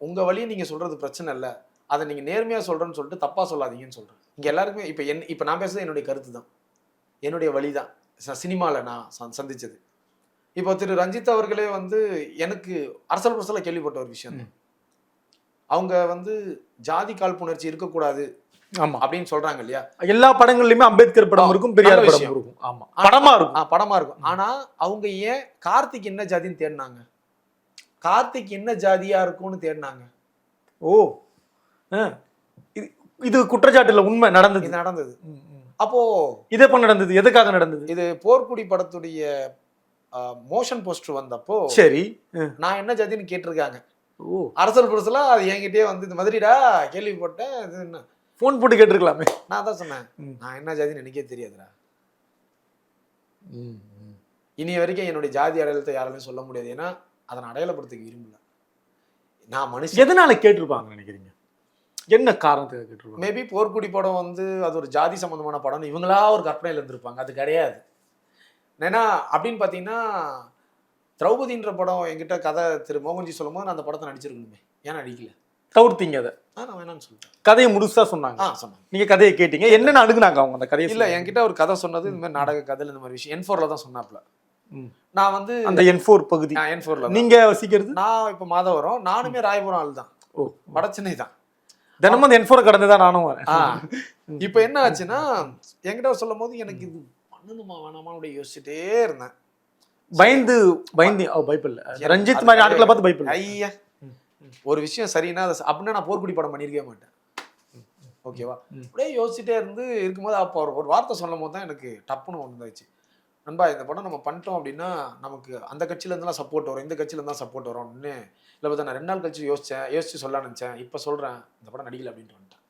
Speaker 1: உங்க வழியை நீங்க சொல்றது பிரச்சனை இல்லை. அதை நீங்க நேர்மையா சொல்றேன்னு சொல்லிட்டு தப்பா சொல்லாதீங்கன்னு சொல்றேன். இங்க எல்லாருக்குமே இப்போ என் இப்போ நான் பேசுறது என்னுடைய கருத்து தான் என்னுடைய வழி தான் சினிமாவில் நான் சந்- சந்திச்சது. இப்போ திரு ரஞ்சித் அவர்களே வந்து எனக்கு அரசல் புரசல கேள்விப்பட்ட ஒரு விஷயம். அவங்க வந்து ஜாதி காழ்ப்புணர்ச்சி இருக்கக்கூடாது
Speaker 2: ஆமா.
Speaker 1: அப்படின்னு சொல்றாங்க இல்லையா?
Speaker 2: எல்லா படங்கள்லயுமே அம்பேத்கர் படம் இருக்கும் பெரியார் படம். இருக்கும். ஆமா. படமா இருக்கும்.
Speaker 1: படமா இருக்கும். ஆனா அவங்க ஏன் கார்த்திக் என்ன ஜாதின்னு தேடினாங்க? கார்த்திக் என்ன ஜாதியா இருக்கும்னு தேடினாங்க.
Speaker 2: ஓ. இது இது குற்றச்சாட்டு இல்ல உண்மை நடந்தது.
Speaker 1: நடந்தது. அப்போ
Speaker 2: இது எப்ப நடந்தது? எதுக்காக நடந்தது?
Speaker 1: இது போர்க்குடி படத்துடைய மோஷன் போஸ்டர் வந்தப்போ
Speaker 2: சரி.
Speaker 1: நான் என்ன ஜாதின்னு கேட்டிருக்காங்க.
Speaker 2: ஓ.
Speaker 1: அரசல் புரசலா அது என்கிட்டயே வந்து இந்த மாதிரிடா? கேள்விப்பட்டேன். இது என்ன?
Speaker 2: போன் போட்டு கேட்டிருக்கலாமே.
Speaker 1: நான் தான் சொன்னேன். நான் என்ன ஜாதின்னு எனக்கே தெரியாதுடா. இனி வரைக்கும் என்னுடைய ஜாதி அடையாளத்தை யாராலையும் சொல்ல முடியாது. ஏன்னா அதை நான் அடையாளப்படுத்திக்க விரும்பல. நான் மனுஷன்.
Speaker 2: எதனால கேட்டிருப்பாங்க நினைக்கிறீங்க? என்ன காரணத்துக்கு கேட்டிருப்பாங்க?
Speaker 1: மேபி போர்க்குடி படம் வந்து அது ஒரு ஜாதி சம்பந்தமான படம்னு இவங்களா ஒரு கற்பனையில் இருந்திருப்பாங்க. அது கிடையாது. ஏன்னா அப்படின்னு பார்த்தீங்கன்னா திரௌபதின்ற படம் என்கிட்ட கதை திரு மோகன்ஜி சொல்லும்போது நான் அந்த படத்தை நடிச்சிருக்கணுமே. ஏன் நடிக்கல?
Speaker 2: தவிர்த்தீங்க அதை.
Speaker 1: ஆ நான் வேணாம்னு சொல்லிட்டேன்.
Speaker 2: கதையை முழுசா சொன்னாங்க.
Speaker 1: ஆ சொன்னாங்க.
Speaker 2: நீங்க கதையை கேட்டீங்க. என்னென்ன அணுகுனாங்க அவங்க அந்த கதையை
Speaker 1: இல்ல? என்கிட்ட ஒரு கதை சொன்னது இந்த மாதிரி நாடக கதையில் இந்த மாதிரி விஷயம் என் ஃபோர்ல தான் சொன்னாப்ல. நான் வந்து
Speaker 2: அந்த என் ஃபோர் பகுதி.
Speaker 1: நான் என் ஃபோர்ல
Speaker 2: நீங்க வசிக்கிறது?
Speaker 1: நான் இப்போ மாதவரம் நானுமே ராயபுரம் ஆள் தான்.
Speaker 2: ஓ.
Speaker 1: வட சென்னை தான்.
Speaker 2: தினமும் அந்த என் ஃபோரை கடந்து தான் நானும் வரேன்.
Speaker 1: இப்போ என்ன ஆச்சுன்னா என்கிட்ட சொல்லும் போது எனக்கு இது பண்ணணுமா வேணாமா அப்படி யோசிச்சுட்டே இருந்தேன்.
Speaker 2: பயந்து பயந்து ஓ பயப்படல. ரஞ்சித் மாதிரி ஆட்களை பார்த்து பயப்படல.
Speaker 1: ஐயா. ஒரு விஷயம் சரின்னா அது அப்படின்னா நான் போர்க்குடி படம் பண்ணியிருக்கவே மாட்டேன். ஓகேவா. அப்படியே யோசிச்சுட்டே இருந்து இருக்கும்போது அப்போ ஒரு வார்த்தை சொல்லும் போது தான் எனக்கு டப்புன்னு ஒன்றாச்சு நண்பா இந்த படம் நம்ம பண்ணிட்டோம் அப்படின்னா நமக்கு அந்த கட்சியில இருந்தெல்லாம் சப்போர்ட் வரும். இந்த கட்சியில இருந்தா சப்போர்ட் வரும். அப்படின்னு இல்லை பார்த்தா நான் ரெண்டு நாள் கழிச்சு யோசிச்சேன். யோசிச்சு சொல்ல நினச்சேன். இப்போ சொல்றேன் இந்த படம் நடிக்கல அப்படின்ட்டு வந்துட்டேன்.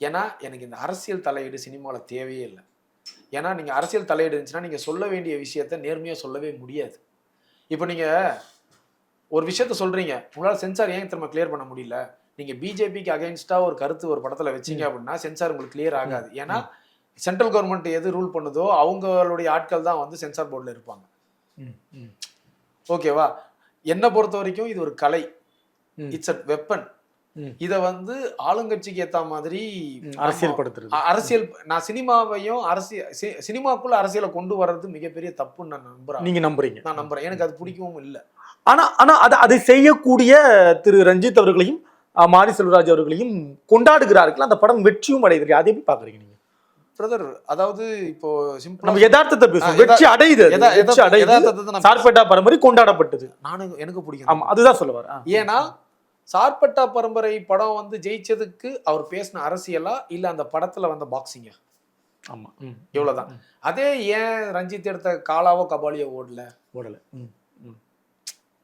Speaker 1: ஏன்னா எனக்கு இந்த அரசியல் தலையீடு சினிமாவில் தேவையே இல்லை. ஏன்னா நீங்கள் அரசியல் தலையீடு இருந்துச்சுன்னா நீங்கள் சொல்ல வேண்டிய விஷயத்த நேர்மையாக சொல்லவே முடியாது. இப்போ நீங்கள் ஒரு விஷயத்த சொல்றீங்க. உங்களால் சென்சார் ஏன் திரும்ப கிளியர் பண்ண முடியல? நீங்க பிஜேபிக்கு அகைன்ஸ்டா ஒரு கருத்து ஒரு படத்துல வச்சீங்க அப்படின்னா சென்சார் உங்களுக்கு கிளியர் ஆகாது. ஏன்னா சென்ட்ரல் கவர்மெண்ட் எது ரூல் பண்ணுதோ அவங்களுடைய ஆட்கள் தான் வந்து சென்சார் போர்டில் இருப்பாங்க. ஓகேவா? என்னை பொறுத்த வரைக்கும் இது ஒரு கலை. It's a weapon. இதை வந்து ஆளுங்கட்சிக்கு ஏத்த மாதிரி
Speaker 2: ம், அரசியல்
Speaker 1: நான் சினிமாவையும் அரசியல் சினிமாக்குள்ள அரசியலை கொண்டு வர்றது மிகப்பெரிய தப்புன்னு நான் நம்புறேன்.
Speaker 2: நீங்க நம்புறீங்க.
Speaker 1: நான் நம்புறேன். எனக்கு அது பிடிக்கவும் இல்லை.
Speaker 2: ஆனா ஆனா அதை அதை செய்யக்கூடிய திரு ரஞ்சித் அவர்களையும் மாரி செல்வராஜ் அவர்களையும் கொண்டாடுகிறார்கள். அந்த படம் வெற்றியும் அடையுது அதை எப்படி பாக்குறீங்க நீங்க?
Speaker 1: பிரதர் அதாவது இப்போ சிம்பிளா
Speaker 2: நம்ம யதார்த்தத்தை பேசுவோம். வெற்றி அடையுது வெற்றி
Speaker 1: யதா-
Speaker 2: அடையுது. சார்பேட்டா பரம்பரை கொண்டாடப்பட்டது.
Speaker 1: நானும் எனக்கு பிடிக்கும்.
Speaker 2: ஆமா அதுதான் சொல்ல வரேன்
Speaker 1: ஏன்னா சார்பட்டா பரம்பரை படம் வந்து ஜெயிச்சதுக்கு அவர் பேசின அரசியலா இல்ல அந்த படத்துல வந்த பாக்ஸிங்கா
Speaker 2: ஆமா. ம்,
Speaker 1: இவ்வளவுதான் அதே ஏன் ரஞ்சித் எடுத்த காலாவோ கபாலியோ ஓடல?
Speaker 2: ஓடல.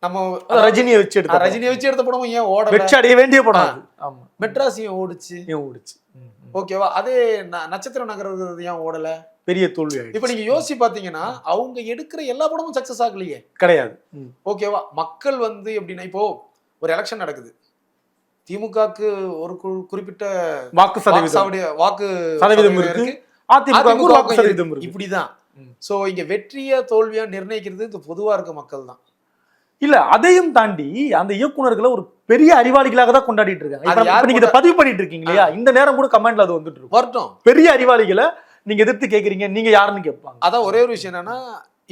Speaker 1: நம்ம
Speaker 2: ரஜினியை வச்சு எடுத்த படம்.
Speaker 1: ரஜினி வச்சு எடுத்த படமும் ஏன் ஓடல?
Speaker 2: வெற்றி அடைய வேண்டிய படம். ஆமா.
Speaker 1: ஓடுச்சு.
Speaker 2: ஏன் ஓடிச்சு? ம், ம்.
Speaker 1: ஓகேவா? அதே நட்சத்திர நகரம் ஏன் ஓடல?
Speaker 2: பெரிய தோல்வி.
Speaker 1: இப்ப நீங்க யோசிச்சு பாத்தீங்கன்னா அவங்க எடுக்கிற எல்லா படமும் சக்சஸ் ஆகலையே.
Speaker 2: கிடையாது.
Speaker 1: ஓகேவா? மக்கள் வந்து எப்படின்னா இப்போ ஒரு எலெக்ஷன் நடக்குது. திமுகக்கு ஒரு குறிப்பிட்ட
Speaker 2: வாக்கு
Speaker 1: வாக்கு
Speaker 2: சதவீதம்.
Speaker 1: வாக்கு
Speaker 2: சதவீதம் இருக்கு. அதிமுக வாக்கு சதவீதம் இருக்கு.
Speaker 1: இப்படிதான். சோ இங்க வெற்றியா தோல்வியா நிர்ணயிக்கிறது இந்த பொதுவா இருக்க மக்கள் தான்
Speaker 2: இல்ல அதையும் தாண்டி அந்த இயக்குனர்களை ஒரு பெரிய அறிவாளிகளாக தான் கொண்டாடிட்டு இருக்காங்க நீங்க இதை பதிவு பண்ணிட்டு இருக்கீங்க இல்லையா இந்த நேரம் கூட கமெண்ட்ல அது வந்துட்டு இருக்கும்
Speaker 1: வரட்டும்.
Speaker 2: பெரிய அறிவாளிகளை நீங்க எதிர்த்து கேக்குறீங்க நீங்க யாருன்னு கேட்பாங்க.
Speaker 1: அதான் ஒரே ஒரு விஷயம் என்னன்னா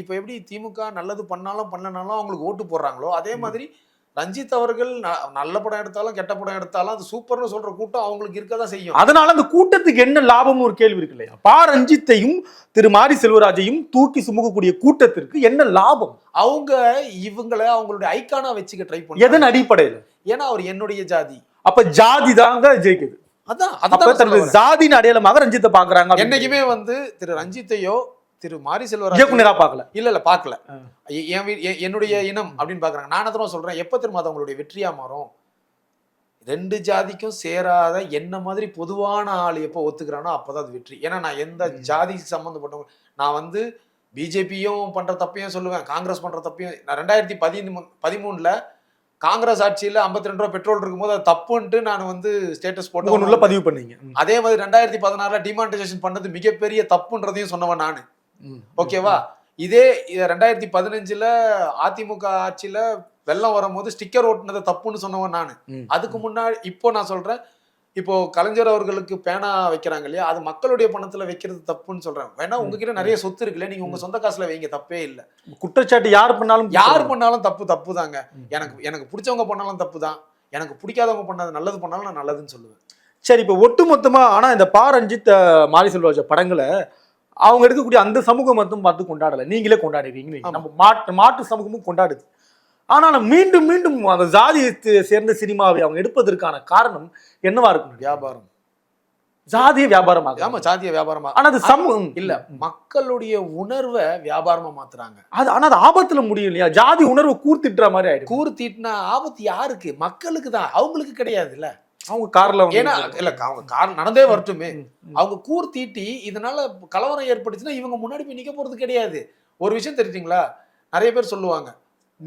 Speaker 1: இப்ப எப்படி திமுக நல்லது பண்ணாலும் பண்ணனாலும் அவங்களுக்கு ஓட்டு போடுறாங்களோ அதே மாதிரி ரஞ்சித் அவர்கள் நல்ல படம் எடுத்தாலும் கெட்ட படம் எடுத்தாலும் அது சூப்பர்னு சொல்ற கூட்டம் அவங்களுக்கு இருக்கதான் செய்யும்.
Speaker 2: அதனால அந்த கூட்டத்துக்கு என்ன லாபம்னு ஒரு கேள்வி இருக்கு இல்லையா? பா. ரஞ்சித்தையும் திரு. மாரி செல்வராஜையும் தூக்கி சுமக்கக்கூடிய கூட்டத்திற்கு என்ன லாபம்?
Speaker 1: அவங்க இவங்களை அவங்களுடைய ஐக்கானா வச்சுக்க ட்ரை பண்ண
Speaker 2: எதன் அடிப்படையில?
Speaker 1: ஏன்னா அவர் என்னுடைய ஜாதி.
Speaker 2: அப்ப ஜாதி தாங்க ஜெயிக்குது.
Speaker 1: அதான் சொல்ல
Speaker 2: தனது. ஜாதியின் அடையாளமாக ரஞ்சித்தை பாக்குறாங்க
Speaker 1: என்னைக்குமே வந்து திரு ரஞ்சித்தையோ திரு மாரி செல்வராஜ்
Speaker 2: இயக்குனரா பார்க்கல?
Speaker 1: இல்ல இல்ல. எ- என் என்னுடைய இனம் அப்படின்னு பாக்குறாங்க நான் தெரியுமா சொல்றேன்? எப்ப திரும்ப அது அவங்களுடைய வெற்றியா மாறும்? ரெண்டு ஜாதிக்கும் சேராத என்ன மாதிரி பொதுவான ஆள் எப்போ ஒத்துக்கிறானோ அப்பதான் அது வெற்றி. ஏன்னா நான் எந்த. ஜாதி சம்பந்தப்பட்டவங்க நான் வந்து பிஜேபியும் பண்ற தப்பையும் சொல்லுவேன் காங்கிரஸ் பண்ற தப்பையும். நான் ரெண்டாயிரத்தி பதிமூ பதிமூணுல காங்கிரஸ் ஆட்சியில 52 ரெண்டு ரூபா பெட்ரோல் இருக்கும்போது அது தப்புன்ட்டு நான் வந்து ஸ்டேட்டஸ் போட்டு
Speaker 2: பதிவு பண்ணீங்க.
Speaker 1: அதே மாதிரி ரெண்டாயிரத்தி பதினாறுல டிமானிட்டைசேஷன் பண்ணது மிகப்பெரிய தப்புன்றதையும் சொன்னவன் நானு. ஓகேவா இதே ரெண்டாயிரத்தி பதினஞ்சுல அதிமுக ஆட்சியில வெள்ளம் வரும்போது ஸ்டிக்கர் ஓட்டுனது தப்புன்னு சொன்னவன் நானு. அதுக்கு முன்னாடி இப்போ நான் சொல்றேன் இப்போ கலைஞர் அவர்களுக்கு பேனா வைக்கிறாங்க இல்லையா? அது மக்களுடைய பணத்துல வைக்கிறது தப்புன்னு சொல்றேன் வேணா உங்ககிட்ட நிறைய சொத்து இருக்குல்ல நீங்க உங்க சொந்த காசுல வைங்க தப்பே இல்ல.
Speaker 2: குற்றச்சாட்டு யார் பண்ணாலும்
Speaker 1: யார் பண்ணாலும் தப்பு தப்பு தாங்க. எனக்கு எனக்கு பிடிச்சவங்க பண்ணாலும் தப்பு தான் எனக்கு பிடிக்காதவங்க பண்ணாது நல்லது பண்ணாலும் நான் நல்லதுன்னு சொல்லுவேன்.
Speaker 2: சரி இப்போ ஒட்டு மொத்தமா ஆனா இந்த பா. ரஞ்சித் மாரி செல்வராஜ படங்களை அவங்க எடுக்கக்கூடிய அந்த சமூகம் மட்டும் பார்த்து கொண்டாடல. நீங்களே கொண்டாடுவீங்கன்னு வைங்க.
Speaker 1: ஆமா.
Speaker 2: நம்ம மாட்டு மாட்டு சமூகமும் கொண்டாடுது. ஆனால் மீண்டும் மீண்டும் அந்த ஜாதியை சேர்ந்த சினிமாவை அவங்க எடுப்பதற்கான காரணம் என்னவா இருக்கும்
Speaker 1: வியாபாரம்.
Speaker 2: ஜாதிய வியாபாரமாக
Speaker 1: ஆமா சாதிய வியாபாரமா?
Speaker 2: ஆனா அது சமூகம்
Speaker 1: இல்ல மக்களுடைய உணர்வை வியாபாரமா மாத்துறாங்க.
Speaker 2: அது ஆனா அது ஆபத்துல முடியும் இல்லையா? ஜாதி உணர்வு கூர்த்திட்டுற மாதிரி ஆயிடும்.
Speaker 1: கூறு தீட்டினா ஆபத்து யாருக்கு? மக்களுக்கு தான். அவங்களுக்கு கிடையாது இல்ல
Speaker 2: அவங்க கார்ல
Speaker 1: ஏன்னா இல்ல அவங்க கார் நடந்தே வரட்டுமே. அவங்க கூர் தீட்டி இதனால கலவரம் ஏற்பட்டுச்சுன்னா இவங்க முன்னாடி போய் நிக்க போறது கிடையாது. ஒரு விஷயம் தெரியுங்களா நிறைய பேர் சொல்லுவாங்க.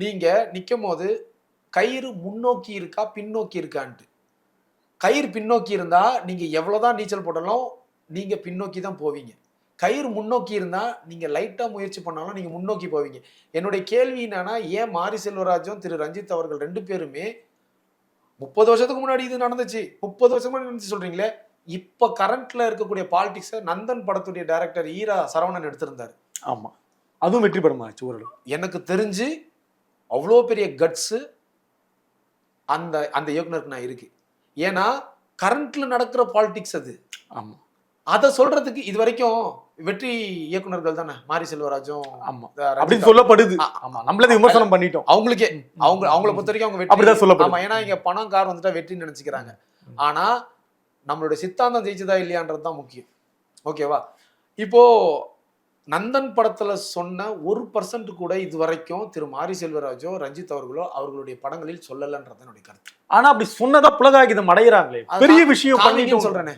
Speaker 1: நீங்க நிக்கும் போது கயிறு முன்னோக்கி இருக்கா பின்னோக்கி இருக்கான்ட்டு. கயிறு பின்னோக்கி இருந்தா நீங்க எவ்வளவுதான் நீச்சல் போட்டாலும் நீங்க பின்னோக்கி தான் போவீங்க. கயிறு முன்னோக்கி இருந்தா நீங்க லைட்டா முயற்சி பண்ணாலும் நீங்க முன்னோக்கி போவீங்க. என்னுடைய கேள்வி என்னன்னா ஏன் மாரி செல்வராஜும் திரு ரஞ்சித் அவர்கள் ரெண்டு பேருமே முப்பது வருஷத்துக்கு முன்னாடி இது நடந்துச்சு. முப்பது வருஷம் முன்னாடி நடந்துச்சு சொல்றீங்களே? இப்ப கரண்ட்ல இருக்கக்கூடிய பாலிடிக்ஸை நந்தன் படத்துடைய டைரக்டர் ஈரா சரவணன் எடுத்திருந்தாரு.
Speaker 2: ஆமா. அதுவும் வெற்றி பெறமாச்சு ஓரளவு.
Speaker 1: எனக்கு தெரிஞ்சு அவ்வளோ பெரிய கட்ஸு அந்த அந்த இயக்குனருக்கு நான் இருக்கு. ஏன்னா கரண்ட்ல நடக்கிற பாலிடிக்ஸ் அது.
Speaker 2: ஆமா.
Speaker 1: அதை சொல்றதுக்கு இது வரைக்கும் வெற்றி இயக்குனர்கள் தானே? மாரி செல்வராஜும்
Speaker 2: ஆமா. அப்படின்னு சொல்லப்படுது. ஆமா நம்மளது விமர்சனம் பண்ணிட்டோம்.
Speaker 1: அவங்களுக்கே அவங்க அவங்கள பொறுத்த வரைக்கும் அவங்க வெற்றி.
Speaker 2: அப்படிதான் சொல்லப்படுது.
Speaker 1: ஆமா ஏன்னா இங்க பணம் கார் வந்துட்டா வெற்றின்னு நினைச்சுக்கிறாங்க. ஆனா நம்மளுடைய சித்தாந்தம் ஜெயிச்சதா இல்லையான்றது தான் முக்கியம். ஓகேவா? இப்போ நந்தன் படத்துல சொன்ன ஒரு பர்சன்ட் கூட இது வரைக்கும் திரு மாரி செல்வராஜோ ரஞ்சித் அவர்களோ அவர்களுடைய படங்களில் சொல்லலன்றது என்னுடைய கருத்து.
Speaker 2: ஆனா அப்படி சொன்னதா புலகாகிதம் அடைகிறாங்களே? பெரிய விஷயம் பண்ணிட்டு
Speaker 1: சொல்றேனே.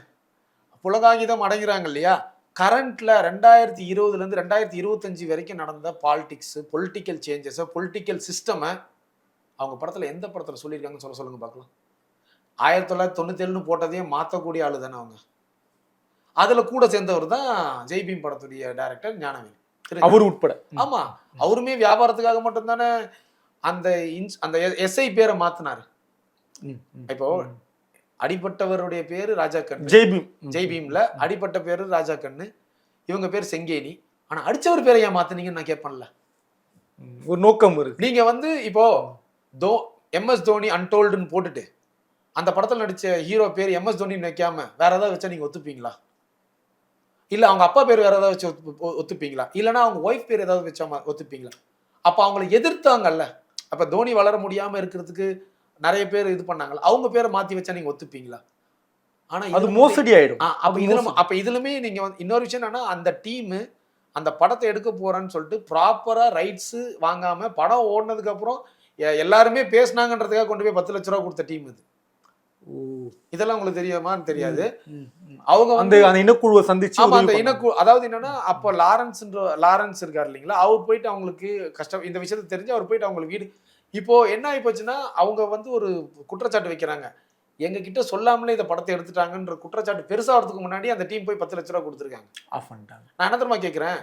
Speaker 1: புலகாகிதம் அடங்குறாங்க இல்லையா? கரண்ட்ல ரெண்டாயிரத்தி இருபதுல இருந்து ரெண்டாயிரத்தி இருபத்தஞ்சு வரைக்கும் நடந்த பாலிடிக்ஸ் பொலிட்டிக்கல் சேஞ்சஸ் பொலிட்டிக்கல் சிஸ்டமை அவங்க படத்துல எந்த படத்துல சொல்லியிருக்காங்கன்னு சொல்ல சொல்லுங்க பார்க்கலாம். ஆயிரத்தி தொள்ளாயிரத்தி தொண்ணூத்தி ஏழுன்னு போட்டதையும் மாத்தக்கூடிய ஆளு தானே அவங்க. அதுல கூட சேர்ந்தவர் தான் ஜெய்பீம் படத்துடைய டைரக்டர் ஞானவேல்.
Speaker 2: அவர் உட்பட.
Speaker 1: ஆமா. அவருமே வியாபாரத்துக்காக மட்டும்தானே அந்த இன்ஸ் அந்த எஸ்ஐ பேரை மாத்தினாரு.
Speaker 2: ம், ம்.
Speaker 1: இப்போ அடிப்பட்டவருடைய பேரு ராஜா கண்ணு.
Speaker 2: ஜெய்பீம்.
Speaker 1: ஜெய் பீம்ல அடிப்பட்ட பேரு ராஜா கண்ணு. இவங்க பேர் செங்கேனி ஆனா அடிச்சவர் பேரை ஏன் மாத்துனீங்கன்னு நான் கேட்பேன்ல.
Speaker 2: ஒரு நோக்கம் இருக்கு.
Speaker 1: நீங்க வந்து இப்போ தோ எம்எஸ் தோனி அன்டோல்டுன்னு போட்டுட்டு அந்த படத்துல நடிச்ச ஹீரோ பேர் எம்எஸ் தோனின்னு வைக்காம வேற ஏதாவது வச்சா நீங்க ஒத்துப்பீங்களா? இல்ல அவங்க அப்பா பேர் வேற ஏதாவது வச்சு ஒத்துப்பீங்களா? இல்லைன்னா அவங்க ஒய்ஃப் பேர் ஏதாவது வச்சா ஒத்துப்பீங்களா? அப்ப அவங்களை எதிர்த்தாங்கல்ல. அப்ப தோனி வளர முடியாம இருக்கிறதுக்கு நிறைய பேர் இது பண்ணாங்கல்ல. அவங்க பேரை மாத்தி வச்சா நீங்க ஒத்துப்பீங்களா? ஆனா
Speaker 2: அது மோசடி ஆயிடும்.
Speaker 1: ஆ, அப்ப இதுல. அப்ப இதுலயுமே நீங்க வந்து இன்னொரு விஷயம் என்னன்னா அந்த டீம் அந்த படத்தை எடுக்க போறேன்னு சொல்லிட்டு ப்ராப்பரா ரைட்ஸ் வாங்காம படம் ஓடினதுக்கு அப்புறம் எ- எல்லாருமே பேசுனாங்கன்றதுக்காக கொண்டு போய் பத்து லட்ச ரூபா கொடுத்த டீம் இது. இதெல்லாம் உங்களுக்கு தெரியுமான்னு தெரியாது. அவங்க வந்து
Speaker 2: அந்த இனக்குழுவை சந்திச்சு
Speaker 1: அந்த
Speaker 2: பண்ணாங்க.
Speaker 1: இனக்கு அதாவது என்னன்னா அப்போ லாரன்ஸ்ன்ற லாரன்ஸ் இருக்கார் இல்லைங்களா? அவர் போயிட்டு அவங்களுக்கு கஷ்டம் இந்த விஷயத்தை தெரிஞ்சு அவர் போயிட்டு அவங்களுக்கு வீடு. இப்போ என்ன ஆகி போச்சுன்னா அவங்க வந்து ஒரு குற்றச்சாட்டு வைக்கிறாங்க. எங்க கிட்ட சொல்லாமலே இந்த படத்தை எடுத்துட்டாங்கன்ற குற்றச்சாட்டு பெருசாகிறதுக்கு முன்னாடி அந்த டீம் போய் பத்து லட்ச ரூபா கொடுத்துருக்காங்க.
Speaker 2: ஆஃப் பண்ணிட்டாங்க.
Speaker 1: நான் என்ன தெரியுமா கேட்குறேன்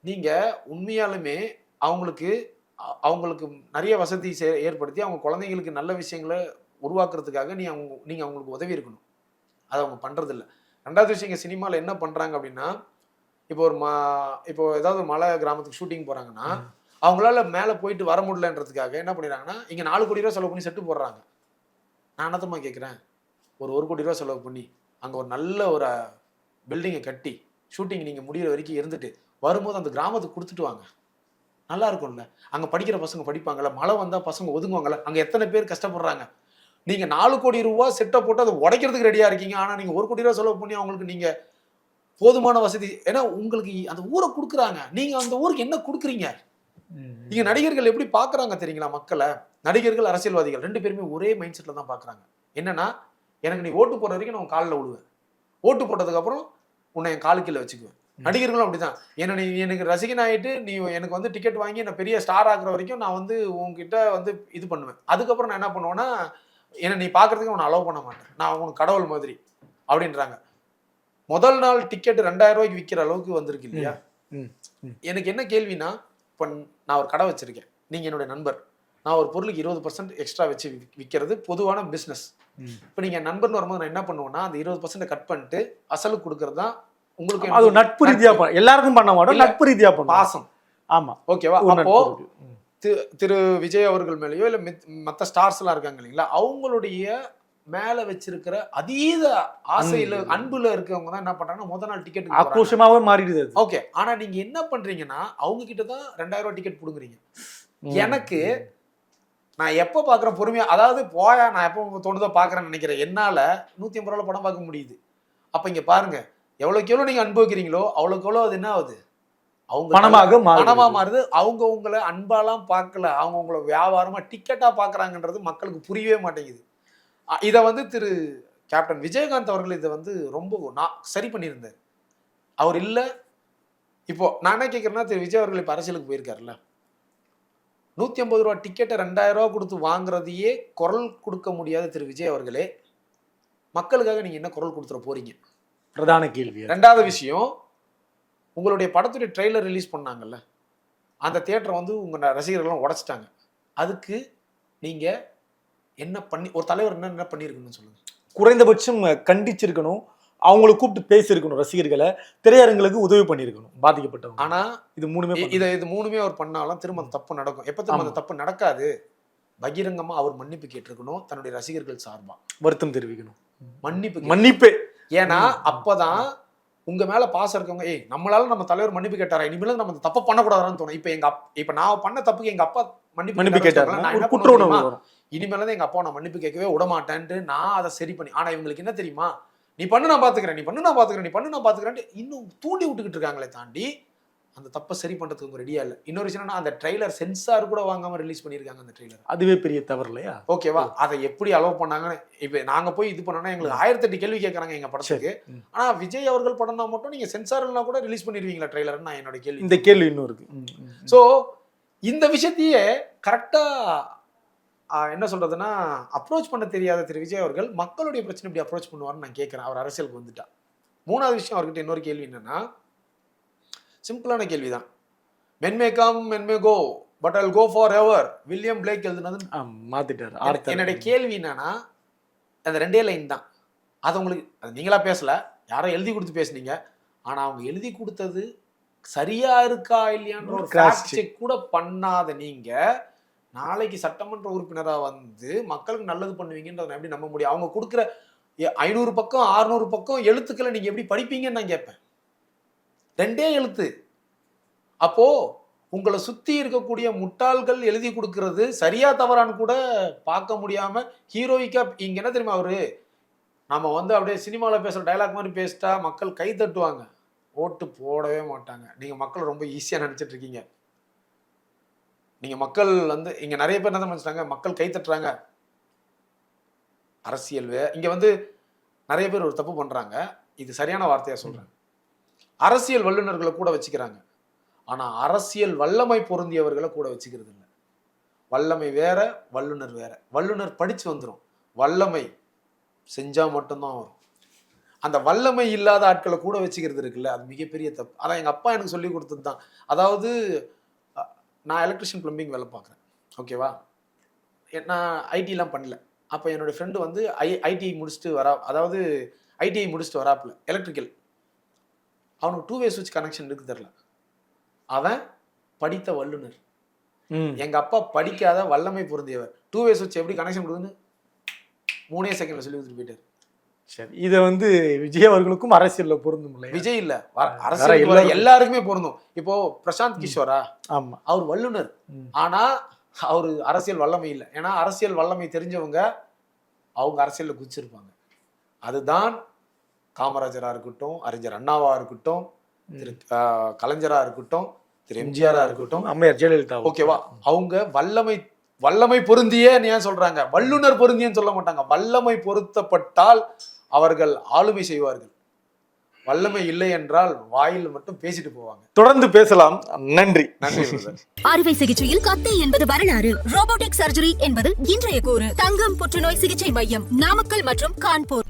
Speaker 1: நீங்க உண்மையாலுமே அவங்களுக்கு அவங்களுக்கு நிறைய வசதி சே- ஏற்படுத்தி அவங்க குழந்தைங்களுக்கு நல்ல விஷயங்களை உருவாக்குறதுக்காக நீ அவங்க நீங்க அவங்களுக்கு உதவி இருக்கணும். அதை அவங்க பண்றது இல்ல ரெண்டாவது விஷயம் இங்க சினிமாவில் என்ன பண்றாங்க அப்படின்னா இப்போ ஒரு மா இப்போ ஏதாவது ஒரு மலை கிராமத்துக்கு ஷூட்டிங் போறாங்கன்னா அவங்களால மேலே போயிட்டு வர முடியலன்றதுக்காக என்ன பண்ணிடுறாங்கன்னா இங்க நாலு கோடி ரூபா செலவு பண்ணி செட்டு போடுறாங்க. நான் என்ன தெரியுமா கேட்குறேன் ஒரு ஒரு கோடி ரூபா செலவு பண்ணி அங்க ஒரு நல்ல ஒரு பில்டிங்கை கட்டி ஷூட்டிங் நீங்க முடியிற வரைக்கும் இருந்துட்டு வரும்போது அந்த கிராமத்துக்கு கொடுத்துட்டு வாங்க. நல்லா இருக்கும்ல. அங்க படிக்கிற பசங்க படிப்பாங்கல்ல மழை வந்தா பசங்க ஒதுங்குவாங்கல்ல அங்க எத்தனை பேர் கஷ்டப்படுறாங்க? நீங்க நாலு கோடி ரூபா செட்டை போட்டு அதை உடைக்கிறதுக்கு ரெடியா இருக்கீங்க. ஆனா நீங்க ஒரு கோடி ரூபா செலவு பண்ணி அவங்களுக்கு நீங்க போதுமான வசதி. ஏன்னா உங்களுக்கு அந்த ஊரை கொடுக்குறாங்க. நீங்க அந்த ஊருக்கு என்ன கொடுக்குறீங்க? நீங்க நடிகர்கள் எப்படி பாக்குறாங்க தெரியுங்களா மக்களை? நடிகர்கள் அரசியல்வாதிகள் ரெண்டு பேருமே ஒரே மைண்ட் செட்ல தான் பாக்குறாங்க என்னன்னா எனக்கு நீ ஓட்டு போடுற வரைக்கும் நான் காலில் விழுவேன். ஓட்டு போட்டதுக்கு அப்புறம் உன்னை என் காலு கீழே வச்சுக்குவேன். நடிகர்களும் அப்படிதான். என்ன நீ எனக்கு ரசிகன் ஆயிட்டு நீ எனக்கு வந்து டிக்கெட் வாங்கி என்ன பெரிய ஸ்டார் ஆக்குற வரைக்கும் நான் வந்து உன்கிட்ட வந்து இது பண்ணுவேன். அதுக்கப்புறம் நான் என்ன பண்ணுவேன்னா என்ன நீ பார்க்கறதுக்கு உன்னை அலோவ் பண்ண மாட்டேன். நான் உனக்கு கடவுள் மாதிரி அப்படின்றாங்க. முதல் நாள் டிக்கெட் ரெண்டாயிரம் ரூபாய்க்கு விற்கிற அளவுக்கு வந்திருக்கு இல்லையா. எனக்கு என்ன கேள்வினா இப்போ நான் ஒரு கடை வச்சிருக்கேன். நீங்க என்னுடைய நண்பர். நான் ஒரு பொருளுக்கு இருபது பர்சன்ட் எக்ஸ்ட்ரா வச்சு விற்கிறது பொதுவான பிஸ்னஸ். இப்போ நீங்க நண்பர்னு வரும்போது நான் என்ன பண்ணுவேன்னா அந்த இருபது பர்சன்ட் கட் பண்ணிட்டு அசலுக்கு கொடுக்கறது தான் உங்களுக்கு
Speaker 2: அது நட்பு ரீதியா பண்ண எல்லாருக்கும் பண்ண மாட்டோம். நட்பு ரீதியா பண்ணுவோம்.
Speaker 1: பாசம்.
Speaker 2: ஆமா.
Speaker 1: ஓகேவா? அப்போ திரு விஜய் அவர்கள் மேலேயோ இல்ல மற்ற ஸ்டார்ஸ் எல்லாம் இருக்காங்க இல்லைங்களா அவங்களுடைய மேல வச்சிருக்கிற அதீத ஆசையில. அன்புல இருக்கவங்க தான் என்ன பண்றாங்கன்னா முத நாள் டிக்கெட்
Speaker 2: ஆக்ரோஷமாவே மாறிடுது
Speaker 1: ஓகே ஆனா நீங்க என்ன பண்றீங்கன்னா அவங்க கிட்ட தான் ரெண்டாயிரம் ரூபாய் டிக்கெட் புடுங்குறீங்க.
Speaker 2: ம்.
Speaker 1: எனக்கு நான் எப்போ பார்க்குறேன் பொறுமையா அதாவது போயா நான் எப்போ தோணுதோ பார்க்குறேன்னு நினைக்கிறேன் என்னால நூற்றி ஐம்பது ரூபாய் படம் பார்க்க முடியுது. அப்போ இங்க பாருங்க எவ்வளோக்கு எவ்வளோ நீங்க அனுபவிக்கிறீங்களோ அவ்வளோக்கு எவ்வளோ அது என்ன ஆகுது? அவங்க
Speaker 2: பணமாக மாறுது.
Speaker 1: பணமா மாறுது. அவங்க உங்களை அன்பாலாம் பார்க்கல. அவங்க உங்களை வியாபாரமா டிக்கெட்டா பார்க்கறாங்கன்றது மக்களுக்கு புரியவே மாட்டேங்குது. இதை வந்து திரு கேப்டன் விஜயகாந்த் அவர்கள் இதை வந்து ரொம்ப நான் சரி பண்ணியிருந்தார். அவர் இல்ல. இப்போ நான் என்ன கேட்குறேன்னா திரு விஜய் அவர்கள் இப்போ அரசியலுக்கு போயிருக்காருல்ல. நூத்தி ஐம்பது ரூபா டிக்கெட்டை ரெண்டாயிரம் ரூபா கொடுத்து வாங்குறதையே குரல் கொடுக்க முடியாத திரு விஜய் அவர்களே மக்களுக்காக நீங்க என்ன குரல் கொடுத்துட போறீங்க?
Speaker 2: பிரதான கேள்வி.
Speaker 1: ரெண்டாவது விஷயம் உங்களுடைய படத்துடைய ட்ரெய்லர் ரிலீஸ் பண்ணாங்கல்ல அந்த தியேட்டரை வந்து உங்க ந- ரசிகர்கள்லாம் உடைச்சிட்டாங்க. அதுக்கு நீங்க என்ன பண்ணி ஒரு தலைவர் என்ன என்ன பண்ணியிருக்கணும்னு சொல்லுங்க.
Speaker 2: குறைந்தபட்சம் கண்டிச்சிருக்கணும். அவங்கள கூப்பிட்டு பேசியிருக்கணும் ரசிகர்களை. திரையரங்களுக்கு உதவி பண்ணியிருக்கணும். பாதிக்கப்பட்டவங்க.
Speaker 1: ஆனா
Speaker 2: இது மூணுமே
Speaker 1: இதை இது மூணுமே அவர் பண்ணாலும் திரும்ப அந்த தப்பு நடக்கும். எப்ப திரும்ப அந்த. தப்பு நடக்காது? பகிரங்கமா அவர் மன்னிப்பு கேட்டிருக்கணும் தன்னுடைய ரசிகர்கள் சார்பா.
Speaker 2: வருத்தம் தெரிவிக்கணும்.
Speaker 1: மன்னிப்பு
Speaker 2: மன்னிப்பே.
Speaker 1: ஏன்னா அப்பதான் உங்க மேல பாசம் இருக்கவங்க ஏய் நம்மளால நம்ம தலைவர் மன்னிப்பு கேட்டாரா? இனிமேல் நம்ம தப்பை பண்ணக்கூடாதுன்னு தோணும். இப்ப எங்க இப்ப நான் பண்ண தப்புக்கு எங்க அப்பா மன்னிப்பு
Speaker 2: மன்னிப்பு
Speaker 1: என்ன
Speaker 2: குற்ற உணர்வு
Speaker 1: இனிமேல தான் எங்க அப்பா நான் மன்னிப்பு கேட்கவே விட மாட்டேன்ட்டு நான் அதை சரி பண்ணி ஆனா இவங்களுக்கு என்ன தெரியுமா? நீ பண்ணு நான் பாத்துக்கிறேன். நீ பண்ணு நான் பாத்துக்கிறேன். நீ பண்ணு நான் பாத்துக்கிறேன் இன்னும் தூண்டி விட்டுக்கிட்டு இருக்காங்களே தாண்டி அந்த தப்பை சரி பண்றதுக்கு அவங்க ரெடியா இல்ல. இன்னொரு விஷயம் அந்த ட்ரெய்லர் சென்சார் கூட வாங்காம ரிலீஸ் பண்ணிருக்காங்க அந்த ட்ரெய்லர்
Speaker 2: அதுவே பெரிய தவறு இல்லையா?
Speaker 1: ஓகேவா அதை எப்படி அலோவ் பண்ணாங்கன்னு இப்ப நாங்க போய் இது பண்ணோம்னா எங்களுக்கு ஆயிரத்தி எட்டு கேள்வி கேட்கறாங்க எங்க படத்துக்கு.
Speaker 2: ம்.
Speaker 1: ஆனா விஜய் அவர்கள் படம்னா மட்டும் நீங்க சென்சார்லாம் கூட ரிலீஸ் பண்ணிருவீங்களா ட்ரெய்லர் நான் என்னோட கேள்வி.
Speaker 2: இந்த கேள்வி இன்னும் இருக்கு. ம், ம், ம்.
Speaker 1: ஸோ இந்த விஷயத்தையே கரெக்டா என்ன சொல்றதுன்னா அப்ரோச் பண்ண தெரியாத திரு விஜய் அவர்கள் மக்களுடைய பிரச்சனை இப்படி அப்ரோச் பண்ணுவார்னு நான் கேட்கிறேன் அவர் அரசியலுக்கு வந்துட்டா. மூணாவது விஷயம் அவர்கிட்ட இன்னொரு கேள்வி என்னன்னா சிம்பிளான கேள்விதான். Men may come men may go but all go for ever William Blake எழுதுனது
Speaker 2: மாத்திட்டாரு.
Speaker 1: என்னுடைய கேள்வி என்னன்னா அந்த ரெண்டே லைன் தான். அது உங்களுக்கு அது நீங்களா பேசல யாரோ எழுதி கொடுத்து பேசுனீங்க ஆனா அவங்க எழுதி கொடுத்தது சரியா இருக்கா இல்லையான்ற ஒரு செக் கூட பண்ணாத நீங்க நாளைக்கு சட்டமன்ற உறுப்பினரா வந்து மக்களுக்கு நல்லது பண்ணுவீங்கன்றத எப்படி நம்ப முடியும்? அவங்க கொடுக்குற ஐநூறு பக்கம் ஆறுநூறு பக்கம் எழுத்துக்களை நீங்க எப்படி படிப்பீங்கன்னு நான் கேட்பேன். ரெண்டே எழுத்து. அப்போ உங்களை சுத்தி இருக்கக்கூடிய முட்டாள்கள் எழுதி கொடுக்கறது சரியா தவறான்னு கூட பார்க்க முடியாம ஹீரோயிக்கா இங்க என்ன தெரியுமா அவரு? நம்ம வந்து அப்படியே சினிமாவில் பேசுகிற டயலாக் மாதிரி பேசிட்டா மக்கள் கை தட்டுவாங்க. ஓட்டு போடவே மாட்டாங்க. நீங்கள் மக்கள் ரொம்ப ஈஸியாக நினச்சிட்டு இருக்கீங்க. நீங்கள் மக்கள் வந்து இங்கே நிறைய பேர் என்ன நினச்சிட்டாங்க? மக்கள் கை தட்டுறாங்க. அரசியல் இங்கே வந்து நிறைய பேர் ஒரு தப்பு பண்ணுறாங்க இது சரியான வார்த்தையாக சொல்கிறேன் அரசியல் வல்லுநர்களை கூட வச்சுக்கிறாங்க. ஆனால் அரசியல் வல்லமை பொருந்தியவர்களை கூட வச்சுக்கிறது இல்லை. வல்லமை வேற வல்லுநர் வேற. வல்லுனர் படித்து வந்துடும் வல்லமை செஞ்சால் மட்டும்தான் வரும். அந்த வல்லமை இல்லாத ஆட்களை கூட வச்சுக்கிறது இருக்குல்ல அது மிகப்பெரிய தப்பு. அதான் எங்கள் அப்பா எனக்கு சொல்லி கொடுத்தது தான் அதாவது நான் எலக்ட்ரிஷியன் பிளம்பிங் வேலை பார்க்குறேன். ஓகேவா நான் ஐடிலாம் பண்ணல. அப்போ என்னுடைய ஃப்ரெண்டு வந்து ஐ ஐடிஐ முடிச்சுட்டு வரா அதாவது ஐடிஐ முடிச்சுட்டு வராப்பில் எலக்ட்ரிக்கல் அவனுக்கு டூ வே சுவிட்ச் கனெக்ஷன் இருக்கு தெரில அவன் படித்த வல்லுனர்
Speaker 2: ம்.
Speaker 1: எங்க அப்பா படிக்காத வல்லமை பொருந்தியவர். டூ வே சுவிட்ச் எப்படி கனெக்ஷன் கொடுக்குன்னு மூணே செகண்ட்ல சொல்லி கொடுத்துட்டு போயிட்டாரு.
Speaker 2: சரி இதை வந்து விஜய் அவர்களுக்கும் அரசியல்ல பொருந்தும் இல்லையா?
Speaker 1: விஜய் இல்ல. அரசியல்
Speaker 2: எல்லாருக்கும்.
Speaker 1: பொருந்தும். இப்போ பிரசாந்த் கிஷோரா?
Speaker 2: ஆமா.
Speaker 1: அவர் வல்லுனர்
Speaker 2: ம்.
Speaker 1: ஆனா அவர் அரசியல் வல்லமை இல்லை. ஏன்னா அரசியல் வல்லமை தெரிஞ்சவங்க அவங்க அரசியல்ல குதிச்சிருப்பாங்க. அதுதான் காமராஜரா இருக்கட்டும் அறிஞர் அண்ணாவா இருக்கட்டும் திரு ஆஹ், கலைஞரா இருக்கட்டும் திரு எம்ஜிஆரா இருக்கட்டும்.
Speaker 2: அம்மையார் ஜெயலலிதா
Speaker 1: ஓகேவா? அவங்க வல்லமை வல்லமை பொருந்தியே ஏன் சொல்றாங்க? வல்லுனர் பொருந்தியன்னு சொல்ல மாட்டாங்க. வல்லமை பொருத்தப்பட்டால் அவர்கள் ஆளுமை செய்வார்கள். வல்லமை இல்லை என்றால் வாயில் மட்டும் பேசிட்டு போவாங்க.
Speaker 2: தொடர்ந்து பேசலாம். நன்றி.
Speaker 1: நன்றி.
Speaker 3: அறுவை சிகிச்சையில் கத்தை என்பது வரலாறு. ரோபோட்டிக் சர்ஜரி என்பது இன்றைய கூறு. தங்கம் புற்றுநோய் சிகிச்சை மையம் நாமக்கல் மற்றும் கான்பூர்.